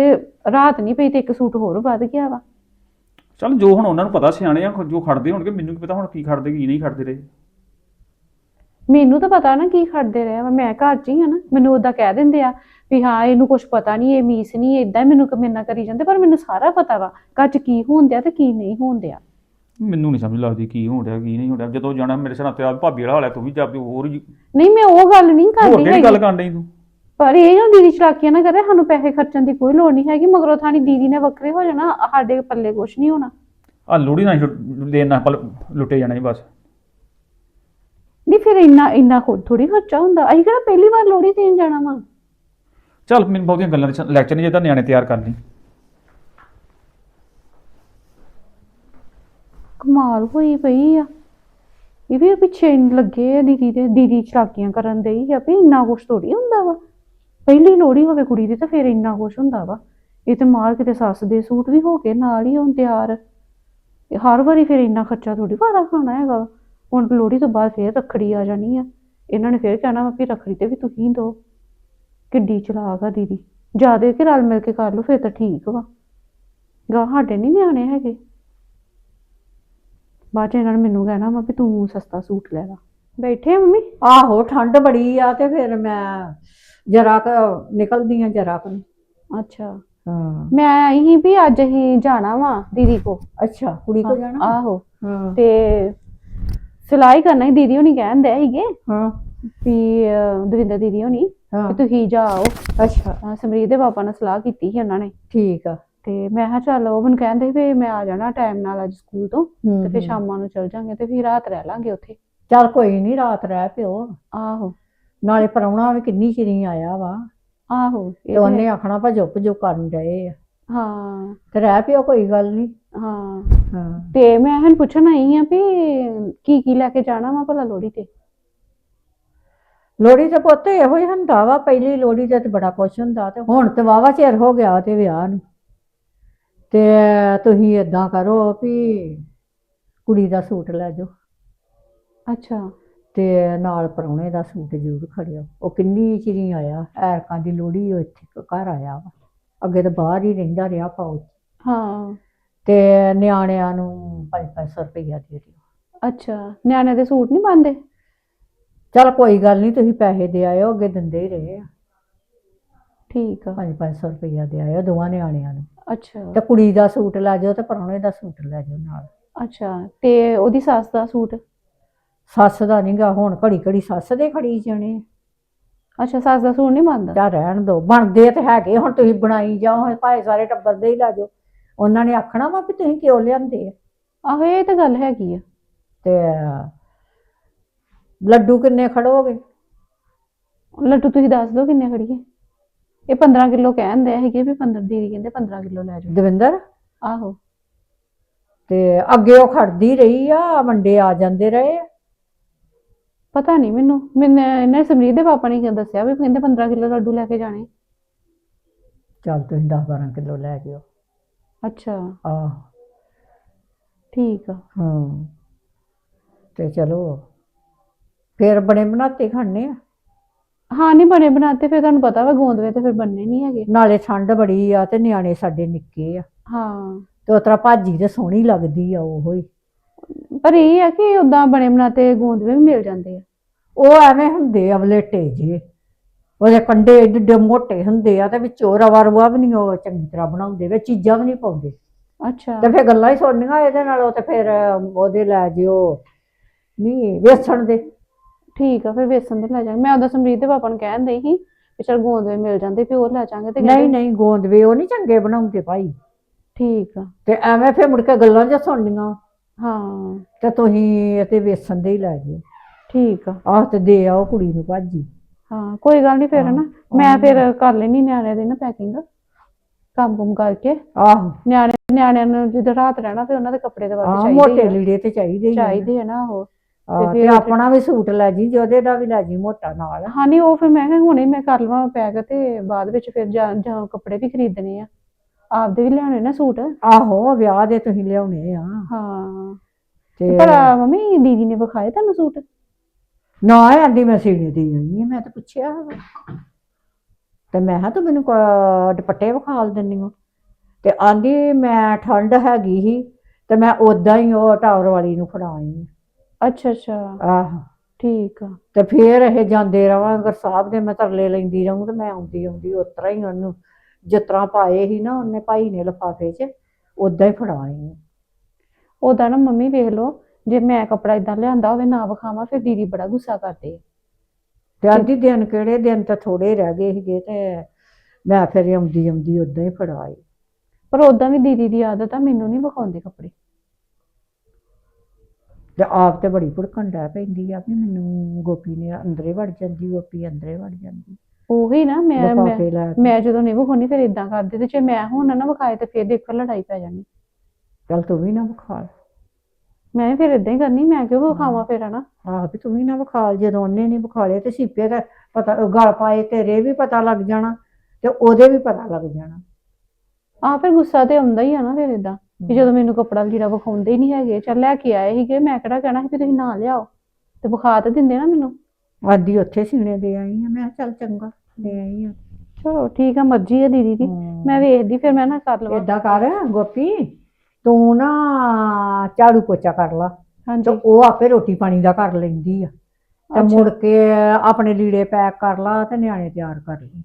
ਰਾਤ ਨਹੀਂ ਪਈ ਤੇ ਇੱਕ ਸੂਟ ਹੋਰ ਵੱਧ ਗਿਆ ਵਾ। ਚਲ ਜੋ ਹੁਣ ਉਹਨਾਂ ਨੂੰ ਪਤਾ ਸਿਆਣੇ ਆ ਜੋ ਖੜਦੇ ਹੋਣਗੇ ਮੈਨੂੰ ਕੀ ਪਤਾ ਹੁਣ ਕੀ ਖੜਦੇ ਕੀ ਨਹੀਂ ਖੜਦੇ ਰਹੇ। ਮੈਨੂੰ ਤਾਂ ਪਤਾ ਨਾ ਕੀ ਖੜਦੇ ਰਹੇ ਵਾ ਮੈਂ ਘਰ 'ਚ ਹੀ ਆ ਨਾ ਮੈਨੂੰ ਉਦਾਂ ਕਹਿ ਦਿੰਦੇ ਆ ਵੀ ਹਾਂ ਇਹਨੂੰ ਕੁਝ ਪਤਾ ਨਹੀਂ ਇਹ ਮੀਸ ਨਹੀਂ ਇਦਾਂ ਮੈਨੂੰ ਕਮੇਨਾ ਕਰੀ ਜਾਂਦੇ ਪਰ ਮੈਨੂੰ ਸਾਰਾ ਪਤਾ ਵਾ ਘਰ 'ਚ ਕੀ ਹੋਣਦਿਆ ਤੇ ਕੀ ਨਹੀਂ ਹੋਣਦਿਆ ਮੈਨੂੰ ਨਹੀਂ ਸਮਝ ਲੱਗਦੀ ਕੀ ਹੋਣ ਡਿਆ ਕੀ ਨਹੀਂ ਹੋਣ ਡਿਆ। ਜਦੋਂ ਜਾਣਾ ਮੇਰੇ ਸਿਰ ਤੇ ਆ ਭਾਬੀ ਵਾਲਾ ਹਾਲਿਆ ਤੂੰ ਵੀ ਜਾਂਦੀ ਹੋਰ ਹੀ- ਨਹੀਂ ਮੈਂ ਉਹ ਗੱਲ ਨਹੀਂ ਹੋਰ ਕਰਦੀ ਕਿਹੜੀ ਗੱਲ ਹੈਗੀ ਕਰਨ ਡਈ ਤੂੰ? ਪਰ ਇਹ ਨਾ ਦੀਦੀ ਚਲਾਕੀਆਂ ਨਾ ਕਰੇ ਸਾਨੂੰ ਪੈਸੇ ਖਰਚਣ ਦੀ ਕੋਈ ਲੋੜ ਨਹੀਂ ਹੈਗੀ। ਮਗਰੋਂ ਥਾਣੀ ਦੀਦੀ ਨੇ ਵੱਖਰੇ ਹੋ ਜਾਣਾ ਸਾਡੇ ਪੱਲੇ ਕੁਛ ਨਹੀਂ ਹੋਣਾ। ਆ ਲੋੜੀ ਨਾ ਦੇਣ ਨਾ ਪਲ ਲੁੱਟੇ ਜਾਣਾ ਹੀ ਬਸ। ਨਹੀਂ ਫਿਰ ਇੰਨਾ ਇੰਨਾ ਥੋੜੀ ਖਰਚਾ ਹੁੰਦਾ। ਅਸੀਂ ਕਿਹੜਾ ਪਹਿਲੀ ਵਾਰ ਲੋੜੀ ਦੇਣ ਜਾਣਾ ਵਾ? ਚੱਲ ਮੈਨੂੰ ਬਹੁਤੀਆਂ ਗੱਲਾਂ ਲੈਕਚਰ ਨਹੀਂ ਜੇ ਤਾਂ ਨਿਆਣੇ ਤਿਆਰ ਕਰਨੀ। ਕਮਾਲ ਹੋਈ ਪਈ ਆ। ਇਹ ਵੀ ਪਿੱਛੇ ਲੱਗੇ ਆ ਦੀਦੀ ਦੇ, ਦੀਦੀ ਚਲਾਕੀਆਂ ਕਰਨ ਦੇਈ ਆ ਵੀ ਇੰਨਾ ਕੁਛ ਥੋੜੀ ਹੁੰਦਾ ਵਾ। ਪਹਿਲੀ ਲੋੜੀ ਹੋਵੇ ਕੁੜੀ ਦੀ ਤਾਂ ਫਿਰ ਇੰਨਾ ਕੁਛ ਹੁੰਦਾ ਵਾ। ਇਹ ਤੇ ਮਾਰ ਕਿਤੇ ਸੱਸ ਦੇ ਸੂਟ ਵੀ ਹੋ ਕੇ ਨਾਲ ਹੀ ਹੁਣ ਤਿਆਰ। ਇਹ ਹਰ ਵਾਰੀ ਫਿਰ ਇੰਨਾ ਖਰਚਾ ਥੋੜੀ ਵਾਰਾ ਖਾਣਾ ਹੈਗਾ ਵਾ। ਹੁਣ ਲੋੜੀ ਤੋਂ ਬਾਅਦ ਫਿਰ ਰੱਖੜੀ ਆ ਜਾਣੀ ਆ। ਇਹਨਾਂ ਨੇ ਫਿਰ ਕਹਿਣਾ ਵਾ ਵੀ ਰੱਖੜੀ ਤੇ ਵੀ ਤੁਸੀਂ ਦੋ। ਕਿੱਡੀ ਚਲਾਕ ਆ ਦੀਦੀ। ਜਿਆਦੇ ਕਿ ਰਲ ਮਿਲ ਕੇ ਕਰ ਲਓ ਫਿਰ ਤਾਂ ਠੀਕ ਵਾ। ਗਾ ਸਾਡੇ ਨਹੀਂ ਨਿਆਣੇ ਹੈਗੇ। ਬਾਅਦ ਚ ਇਹਨਾਂ ਨੇ ਮੈਨੂੰ ਕਹਿਣਾ ਵਾ ਵੀ ਤੂੰ ਸਸਤਾ ਸੂਟ ਲੈ ਲਾ। ਬੈਠੇ ਆ ਮੰਮੀ? ਆਹੋ ਠੰਡ ਬੜੀ ਆ ਤੇ ਫਿਰ ਮੈਂ ਜਰਾ ਕ ਨਿਕਲਦੀ ਆ ਜਰਾ ਕ ਅੱਛਾ। ਹਾਂ। ਮੈਂ ਆਈ ਸੀ ਵੀ ਅੱਜ ਹੀ ਜਾਣਾ ਵਾ ਦੀਦੀ ਕੋ ਅੱਛਾ ਕੁੜੀ ਕੋ ਜਾਣਾ? ਆਹੋ। ਹਾਂ। ਤੇ ਸਿਲਾਈ ਕਰਨਾ ਹੀ ਦੀਦੀ ਹੋਣੀ ਕਹਿੰਦੇ ਸੀਗੇ ਹਾਂ। ਵੀ ਦਵਿੰਦਰ ਦੀਦੀ ਹੋਣੀ ਹਾਂ। ਵੀ ਤੁਸੀਂ ਜਾਓ। ਅੱਛਾ। ਅਹ, ਸਮਰੀਤ ਦੇ ਪਾਪਾ ਨਾਲ ਸਲਾਹ ਕੀਤੀ ਸੀ ਉਹਨਾਂ ਨੇ। ਠੀਕ ਆ। ਤੇ ਮੈਂ ਕਿਹਾ ਚੱਲ ਉਹ ਮੈਨੂੰ ਕਹਿੰਦੇ ਵੀ ਮੈਂ ਆ ਜਾਣਾ ਟਾਈਮ ਨਾਲ ਅੱਜ ਸਕੂਲ ਤੋਂ ਤੇ ਫਿਰ। ਸ਼ਾਮਾਂ ਨੂੰ ਚੱਲ ਜਾਾਂਗੇ ਤੇ ਫਿਰ ਰਾਤ ਰਹਿ ਲਾਂਗੇ ਉੱਥੇ। ਚੱਲ ਕੋਈ ਨਹੀਂ ਰਾਤ ਰਹਿ ਪਿਓ। ਆਹੋ। ਨਾਲੇ ਪਰਉਣਾ ਵੀ ਕਿੰਨੀ ਚਿਰੀ ਆਇਆ ਵਾ। ਆਹੋ ਇਹ ਤੇ ਤੇ ਉਹਨੇ ਹੈ। ਆਖਣਾ ਭਜੋ ਭਜੋ ਕਰਨ ਡਏ ਆ। ਹਾਂ। ਤੇ ਰਹਿ ਪਿਓ ਕੋਈ ਗੱਲ ਨਹੀਂ ਹਾਂ। ਹਾਂ। ਤੇ ਮੈਂ ਹਨ ਪੁੱਛਣ ਆਈ ਆ ਵੀ ਕੀ ਕੀ ਲੈ ਕੇ ਜਾਣਾ ਵਾ ਭਲਾ ਲੋਹੜੀ ਤੇ? ਲੋੜੀ ਤੇ ਪੁੱਤ ਇਹੋ ਹੀ ਹੁੰਦਾ ਵਾ ਪਹਿਲੀ ਲੋੜੀ ਤੇ ਤੇ ਬੜਾ ਕੁਛ ਹੁੰਦਾ ਤੇ ਹੁਣ ਤੇ ਵਾਵਾ ਚਿਰ ਹੋ ਗਿਆ ਤੇ ਵਿਆਹ ਨੂੰ। ਤੇ ਤੁਸੀਂ ਏਦਾਂ ਕਰੋ ਵੀ ਕੁੜੀ ਦਾ ਸੂਟ ਲੈ ਜਾਓ। ਅੱਛਾ। ਤੇ ਨਾਲ ਪਰੌਣੇ ਦਾ ਸੂਟ ਜ਼ਰੂਰ ਖੜਿਓ। ਉਹ ਕਿੰਨੀ ਚਿਰੀ ਆਇਆ ਐਰਕਾਂ ਦੀ ਲੋੜੀ ਉਹ ਇੱਥੇ ਘਰ ਆਇਆ ਵਾ। ਅੱਗੇ ਤਾਂ ਬਾਹਰ ਹੀ ਰਹਿੰਦਾ ਰਿਹਾ ਪਾਉ। ਹਾਂ। ਤੇ ਨਿਆਣਿਆਂ ਨੂੰ 5-500 ਰੁਪਈਆ ਦੇ ਦਿਓ। ਅੱਛਾ। ਨਿਆਣੇ ਦੇ ਸੂਟ ਨਹੀਂ ਪਾਉਂਦੇ ਚਲ ਕੋਈ ਗੱਲ ਨਹੀਂ ਤੁਸੀਂ ਪੈਸੇ ਦੇ ਆਇਓ ਅੱਗੇ ਦਿੰਦੇ ਹੀ ਰਹੇ ਆ। ਠੀਕ ਆ। 5-500 ਰੁਪਈਆ ਦੇ ਆਇਓ ਦੋਵਾਂ ਨਿਆਣਿਆਂ ਨੂੰ। ਅੱਛਾ। ਤੇ ਕੁੜੀ ਦਾ ਸੂਟ ਲੈ ਜਾਓ ਤੇ ਪਰੌਣੇ ਦਾ ਸੂਟ ਲੈ ਜਾਓ ਨਾਲ। ਅੱਛਾ ਤੇ ਉਹਦੀ ਸੱਸ ਦਾ ਸੂਟ? ਸੱਸ ਦਾ ਨਹੀਂਗਾ ਹੁਣ ਘੜੀ ਘੜੀ ਸੱਸ ਦੇ ਖੜੀ ਜਾਣੇ ਅੱਛਾ ਸੱਸ ਦਾ ਸੂਟ ਨਹੀਂ ਪਾਉਂਦਾ ਜਾਂ ਰਹਿਣ ਦੋ ਬਣਦੇ ਤੇ ਹੈਗੇ ਹੁਣ ਤੁਸੀਂ ਬਣਾਈ ਜਾਓ ਭਾਵੇਂ ਸਾਰੇ ਟੱਬਰ ਦੇ ਹੀ ਲੈ ਜਾਓ। ਉਹਨਾਂ ਨੇ ਆਖਣਾ ਵਾ ਵੀ ਤੁਸੀਂ ਕਿਉਂ ਲਿਆਂਦੇ ਆ? ਆਹੋ ਇਹ ਤਾਂ ਗੱਲ ਹੈਗੀ ਆ। ਤੇ ਲੱਡੂ ਕਿੰਨੇ ਖੜੋਗੇ? ਲੱਡੂ ਤੁਸੀਂ ਦੱਸ ਦਿਓ ਕਿੰਨੇ ਖੜੀਏ। ਇਹ 15 ਕਿਲੋ ਕਹਿੰਦੇ ਹੈਗੇ ਵੀ 15 ਦੀਦੀ ਕਹਿੰਦੇ 15 ਕਿਲੋ ਲੈ ਜਾਓ। ਦਵਿੰਦਰ? ਆਹੋ। ਤੇ ਅੱਗੇ ਉਹ ਖੜਦੀ ਰਹੀ ਆ ਵੰਡੇ ਆ ਜਾਂਦੇ ਰਹੇ ਆ। ਪਤਾ ਨਹੀਂ ਮੈਨੂੰ। ਮੈਨੇ ਇਹਨੇ ਸਮਰੀਤ ਦੇ ਪਾਪਾ ਨੇ ਕਿਹਾ ਦੱਸਿਆ ਵੀ ਕਹਿੰਦੇ 15 ਕਿਲੋ ਲੱਡੂ ਲੈ ਕੇ ਜਾਣੇ। ਚੱਲ ਤੁਸੀਂ 10 12 ਕਿਲੋ ਲੈ ਜਿਓ ਅੱਛਾ। ਆਹ। ਠੀਕ ਆ। ਹਾਂ। ਤੇ ਚਲੋ। ਫੇਰ ਬਣੇ ਬਣਾਤੇ ਖਾਣੇ ਆ? ਹਾਂ ਨਹੀਂ ਬਣੇ ਬਣਾਤੇ ਫਿਰ ਤੁਹਾਨੂੰ ਪਤਾ ਵਾ ਗੋਂਦਵੇ ਤੇ ਫਿਰ ਬੰਨੇ ਨਹੀਂ ਹੈਗੇ। ਨਾਲੇ ਠੰਡ ਬੜੀ ਆ ਤੇ ਨਿਆਣੇ ਸਾਡੇ ਨਿੱਕੇ ਆ। ਹਾਂ। ਤੇ ਉਤਰਾ ਭਾਜੀ ਤੇ ਸੋਹਣੀ ਲੱਗਦੀ ਆ ਉਹੋ ਹੀ। ਪਰ ਇਹ ਆ ਕਿ ਉਦਾਂ ਬਣੇ ਬਣਾਤੇ ਗੋਂਦਵੇ ਵੀ ਮਿਲ ਜਾਂਦੇ ਆ। ਉਹ ਐਵੇਂ ਹੁੰਦੇ ਆ ਵਲੇਟੇ ਜੇ। ਉਹਦੇ ਕੰਡੇ ਏਡੇ ਏਡੇ ਮੋਟੇ ਹੁੰਦੇ ਆ ਤੇ ਵਿੱਚੋਂ ਰਵਾ ਰਵਾ ਵੀ ਨਹੀਂ ਉਹ ਚੰਗੀ ਤਰ੍ਹਾਂ ਬਣਾਉਂਦੇ ਵਿੱਚ ਚੀਜ਼ਾਂ ਵੀ ਨਹੀਂ ਪਾਉਂਦੇ। ਅੱਛਾ। ਤੇ ਫਿਰ ਗੱਲਾਂ ਹੀ ਸੁਣਨੀਆਂ ਇਹਦੇ ਨਾਲੋਂ ਤੇ ਫਿਰ ਉਹਦੇ ਲੈ ਜਿਓ ਨਹੀਂ ਵੇਸਣ ਦੇ। ਠੀਕ ਆ ਫਿਰ ਵੇਸਣ ਦੇ ਲੈ ਜਾਵਾਂਗੇ ਮੈਂ ਉਹਦਾ ਸਮਰੀਤ ਦੇ ਪਾਪਾ ਨੂੰ ਕਹਿਣ ਸੀ ਵੀ ਚਲ ਗੋਂਦਵੇ ਮਿਲ ਜਾਂਦੇ ਵੀ ਉਹ ਲੈ ਜਾਾਂਗੇ ਤੇ ਨਹੀਂ ਕਹਿੰਦੇ ਨਹੀਂ ਗੋਂਦਵੇ ਉਹ ਨਹੀਂ ਚੰਗੇ ਬਣਾਉਂਦੇ ਭਾਈ। ਠੀਕ ਆ। ਤੇ ਐਵੇਂ ਫਿਰ ਮੁੜ ਕੇ ਗੱਲਾਂ ਜਿਹਾ ਸੁਣਨੀਆਂ ਹਾਂ। ਤੇ ਤੁਸੀਂ ਤੇ ਵੇਸਣ ਦੇ ਹੀ ਲੈ ਜਿਓ ਠੀਕ ਆ। ਆਹ ਤੇ ਦੇ ਆਓ ਕੁੜੀ ਨੂੰ ਭਾਜੀ। ਹਾਂ ਕੋਈ ਗੱਲ ਨਹੀਂ ਫਿਰ ਹਾਂ, ਨਾ। ਮੈਂ ਫਿਰ ਕਰ ਲੈਣੀ ਨਿਆਣਿਆਂ ਦੀ ਨਾ ਪੈਕਿੰਗ ਕੰਮ ਕੁਮ ਕਰਕੇ। ਆਹੋ। ਨਿਆਣੇ ਨਿਆਣਿਆਂ ਨੂੰ ਜਦੋਂ ਰਾਤ ਰਹਿਣਾ ਫਿਰ ਉਹਨਾਂ ਦੇ ਕੱਪੜੇ ਦੇ ਆਹ ਚਾਹੀਦੇ ਮੋਟੇ ਆ। ਲੀੜੇ ਤੇ ਚਾਹੀਦੇ ਹੀ ਆ। ਚਾਹੀਦੇ ਆ ਨਾ ਉਹ। ਫਿਰ ਤੇ ਆਪਣਾ ਵੀ ਸੂਟ ਲੈ ਜੀ ਜੋਦੇ ਦਾ ਵੀ ਲੈ ਜੀ ਮੋਟਾ ਨਾਲ। ਹਾਂ ਨਹੀਂ ਉਹ ਫਿਰ ਮੈਂ ਕਿਹਾ ਹੁਣੇ ਮੈਂ ਕਰ ਲਵਾਂ ਪੈਕ ਤੇ ਬਾਅਦ ਵਿੱਚ ਫਿਰ ਜਾਂ ਜਾਂ ਕੱਪੜੇ ਵੀ ਖਰੀਦਣੇ ਆ। ਆਪਦੇ ਵੀ ਲਿਆਉਣੇ ਨਾ ਸੂਟ। ਆਹੋ ਵਿਆਹ ਦੇ ਤੁਸੀਂ ਲਿਆਉਣੇ ਆ। ਹਾਂ। ਤੇ ਪਰ ਮੰਮੀ ਦੀਦੀ ਨੇ ਵਿਖਾਏ ਤੁਹਾਨੂੰ ਸੂਟ? ਨਾ ਆਂਦੀ ਮੈਂ ਸੀਨੇ ਦੀ ਆਈ ਆ ਮੈਂ ਤਾਂ ਪੁੱਛਿਆ ਤੇ ਮੈਂ ਕਿਹਾ ਤੂੰ ਮੈਨੂੰ ਕ- ਦੁਪੱਟੇ ਵਿਖਾਲ ਦਿੰਨੀ ਹੋ ਤੇ ਆਂਦੀ ਮੈਂ ਠੰਡ ਹੈਗੀ ਸੀ ਤੇ ਮੈਂ ਉਦਾਂ ਹੀ ਉਹ ਟਾਵਰ ਵਾਲੀ ਨੂੰ ਫੜਾਈ ਅੱਛਾ ਅੱਛਾ। ਆਹ। ਠੀਕ ਆ। ਤੇ ਫੇਰ ਇਹ ਜਾਂਦੇ ਰਵਾਂ ਅਗਰ ਸਾਹਿਬ ਦੇ ਮੈਂ ਤਰਲੇ ਲੈਂਦੀ ਰਹੂੰ ਤੇ ਮੈਂ ਆਉਂਦੀ ਆਉਂਦੀ ਉਸ ਤਰ੍ਹਾਂ ਹੀ ਉਹਨੂੰ ਜਿਸ ਤਰ੍ਹਾਂ ਪਾਏ ਸੀ ਨਾ ਉਹਨੇ ਭਾਈ ਨੇ ਲਿਫਾਫੇ 'ਚ ਉਦਾਂ ਹੀ ਫੜਾਏ ਉਹਦਾ ਨਾ ਮੰਮੀ ਵੇਖ ਲਓ ਜੇ ਮੈਂ ਕੱਪੜਾ ਇਦਾਂ ਲਿਆਂਦਾ ਹੋਵੇ ਨਾ ਵਿਖਾਵਾਂ ਫਿਰ ਦੀਦੀ ਬੜਾ ਗੁੱਸਾ ਕਰਦੇ। ਤੇ ਆਂਦੀ ਦਿਨ ਕਿਹੜੇ ਦਿਨ ਤਾਂ ਥੋੜੇ ਰਹਿ ਗਏ ਸੀਗੇ ਤੇ ਮੈਂ ਫਿਰ ਆਉਂਦੀ ਆਉਂਦੀ ਉਦਾਂ ਹੀ ਫੜਾਏ ਪਰ ਉਦਾਂ ਵੀ ਦੀਦੀ ਦੀ ਆਦਤ ਆ ਮੈਨੂੰ ਨਹੀਂ ਵਿਖਾਉਂਦੇ ਕੱਪੜੇ। ਤੇ ਆਪ ਤੇ ਬੜੀ ਭੁੜਕਣ ਡੈ ਪੈਂਦੀ ਆ ਵੀ ਮੈਨੂੰ ਗੋਪੀ ਨੇ ਅੰਦਰੇ ਵੜ ਜਾਂਦੀ ਗੋਪੀ ਅੰਦਰੇ ਵੜ ਜਾਂਦੀ। ਉਹੀ ਨਾ ਮੈਂ ਮੈਂ ਲਿਫਾਫੇ ਲੈ ਕੇ। ਮੈਂ ਜਦੋਂ ਨਹੀਂ ਵਿਖਾਉਣੀ ਫਿਰ ਇਦਾਂ ਕਰਦੇ ਤੇ ਜੇ ਮੈਂ ਹੁਣ ਨਾ ਵਿਖਾਏ ਤੇ ਫਿਰ ਦੇਖੋ ਲੜਾਈ ਪੈ ਜਾਣੀ। ਚੱਲ ਤੂੰ ਵੀ ਨਾ ਵਿਖਾਲ। ਮੈਂ ਵੀ ਫਿਰ ਇਦਾਂ ਹੀ ਕਰਨੀ ਮੈਂ ਕਿਉਂ ਵਿਖਾਵਾਂ ਫਿਰ ਹਨਾ? ਆਹ ਵੀ ਤੂੰ ਵੀ ਨਾ ਵਿਖਾਲ ਜਦੋਂ ਉਹਨੇ ਨਹੀਂ ਵਿਖਾਲੇ ਤੇ ਸੀਪੇ ਦਾ ਪਤਾ ਗਲ ਪਾਏ ਤੇਰੇ ਵੀ ਪਤਾ ਲੱਗ ਜਾਣਾ ਤੇ ਉਹਦੇ ਵੀ ਪਤਾ ਲੱਗ ਜਾਣਾ। ਆ ਫਿਰ ਗੁੱਸਾ ਤੇ ਆਉਂਦਾ ਹੀ ਆ ਨਾ ਫਿਰ ਇਦਾਂ ਕਿ ਜਦੋਂ ਮੈਨੂੰ ਕੱਪੜਾ ਲੀੜਾ ਵਿਖਾਉਂਦੇ ਹੀ ਨਹੀਂ ਹੈਗੇ ਚੱਲ ਲੈ ਕੇ ਆਏ ਸੀਗੇ ਮੈਂ ਕਿਹੜਾ ਕਹਿਣਾ ਸੀ ਵੀ ਤੁਸੀਂ ਨਾ ਲਿਆਓ ਤੇ ਵਿਖਾ ਤੇ ਦਿੰਦੇ ਨਾ ਮੈਨੂੰ। ਆਦੀ ਉੱਥੇ ਸੀਨੇ ਦੇ ਆਈ ਆ ਮੈਂ ਕਿਹਾ ਚੱਲ ਚੰਗਾ ਲੈ ਆਈ ਆ ਚਲੋ ਠੀਕ ਆ ਮਰਜ਼ੀ ਆ ਦੀਦੀ ਦੀ ਮੈਂ ਵੇਖਦੀ ਫਿਰ ਮੈਂ ਨਾ ਕਰ ਲਵਾਂ। ਏਦਾਂ ਕਰ ਗੋਪੀ ਤੂੰ ਨਾ ਝਾੜੂ ਪੋਚਾ ਕਰ ਲਾ ਤੇ ਹਾਂਜੀ ਉਹ ਆਪੇ ਰੋਟੀ ਪਾਣੀ ਦਾ ਕਰ ਲੈਂਦੀ ਆ। ਤੇ ਅੱਛਾ। ਮੁੜ ਕੇ ਆਪਣੇ ਲੀੜੇ ਪੈਕ ਕਰ ਲਾ ਤੇ ਨਿਆਣੇ ਤਿਆਰ ਕਰ ਲਈ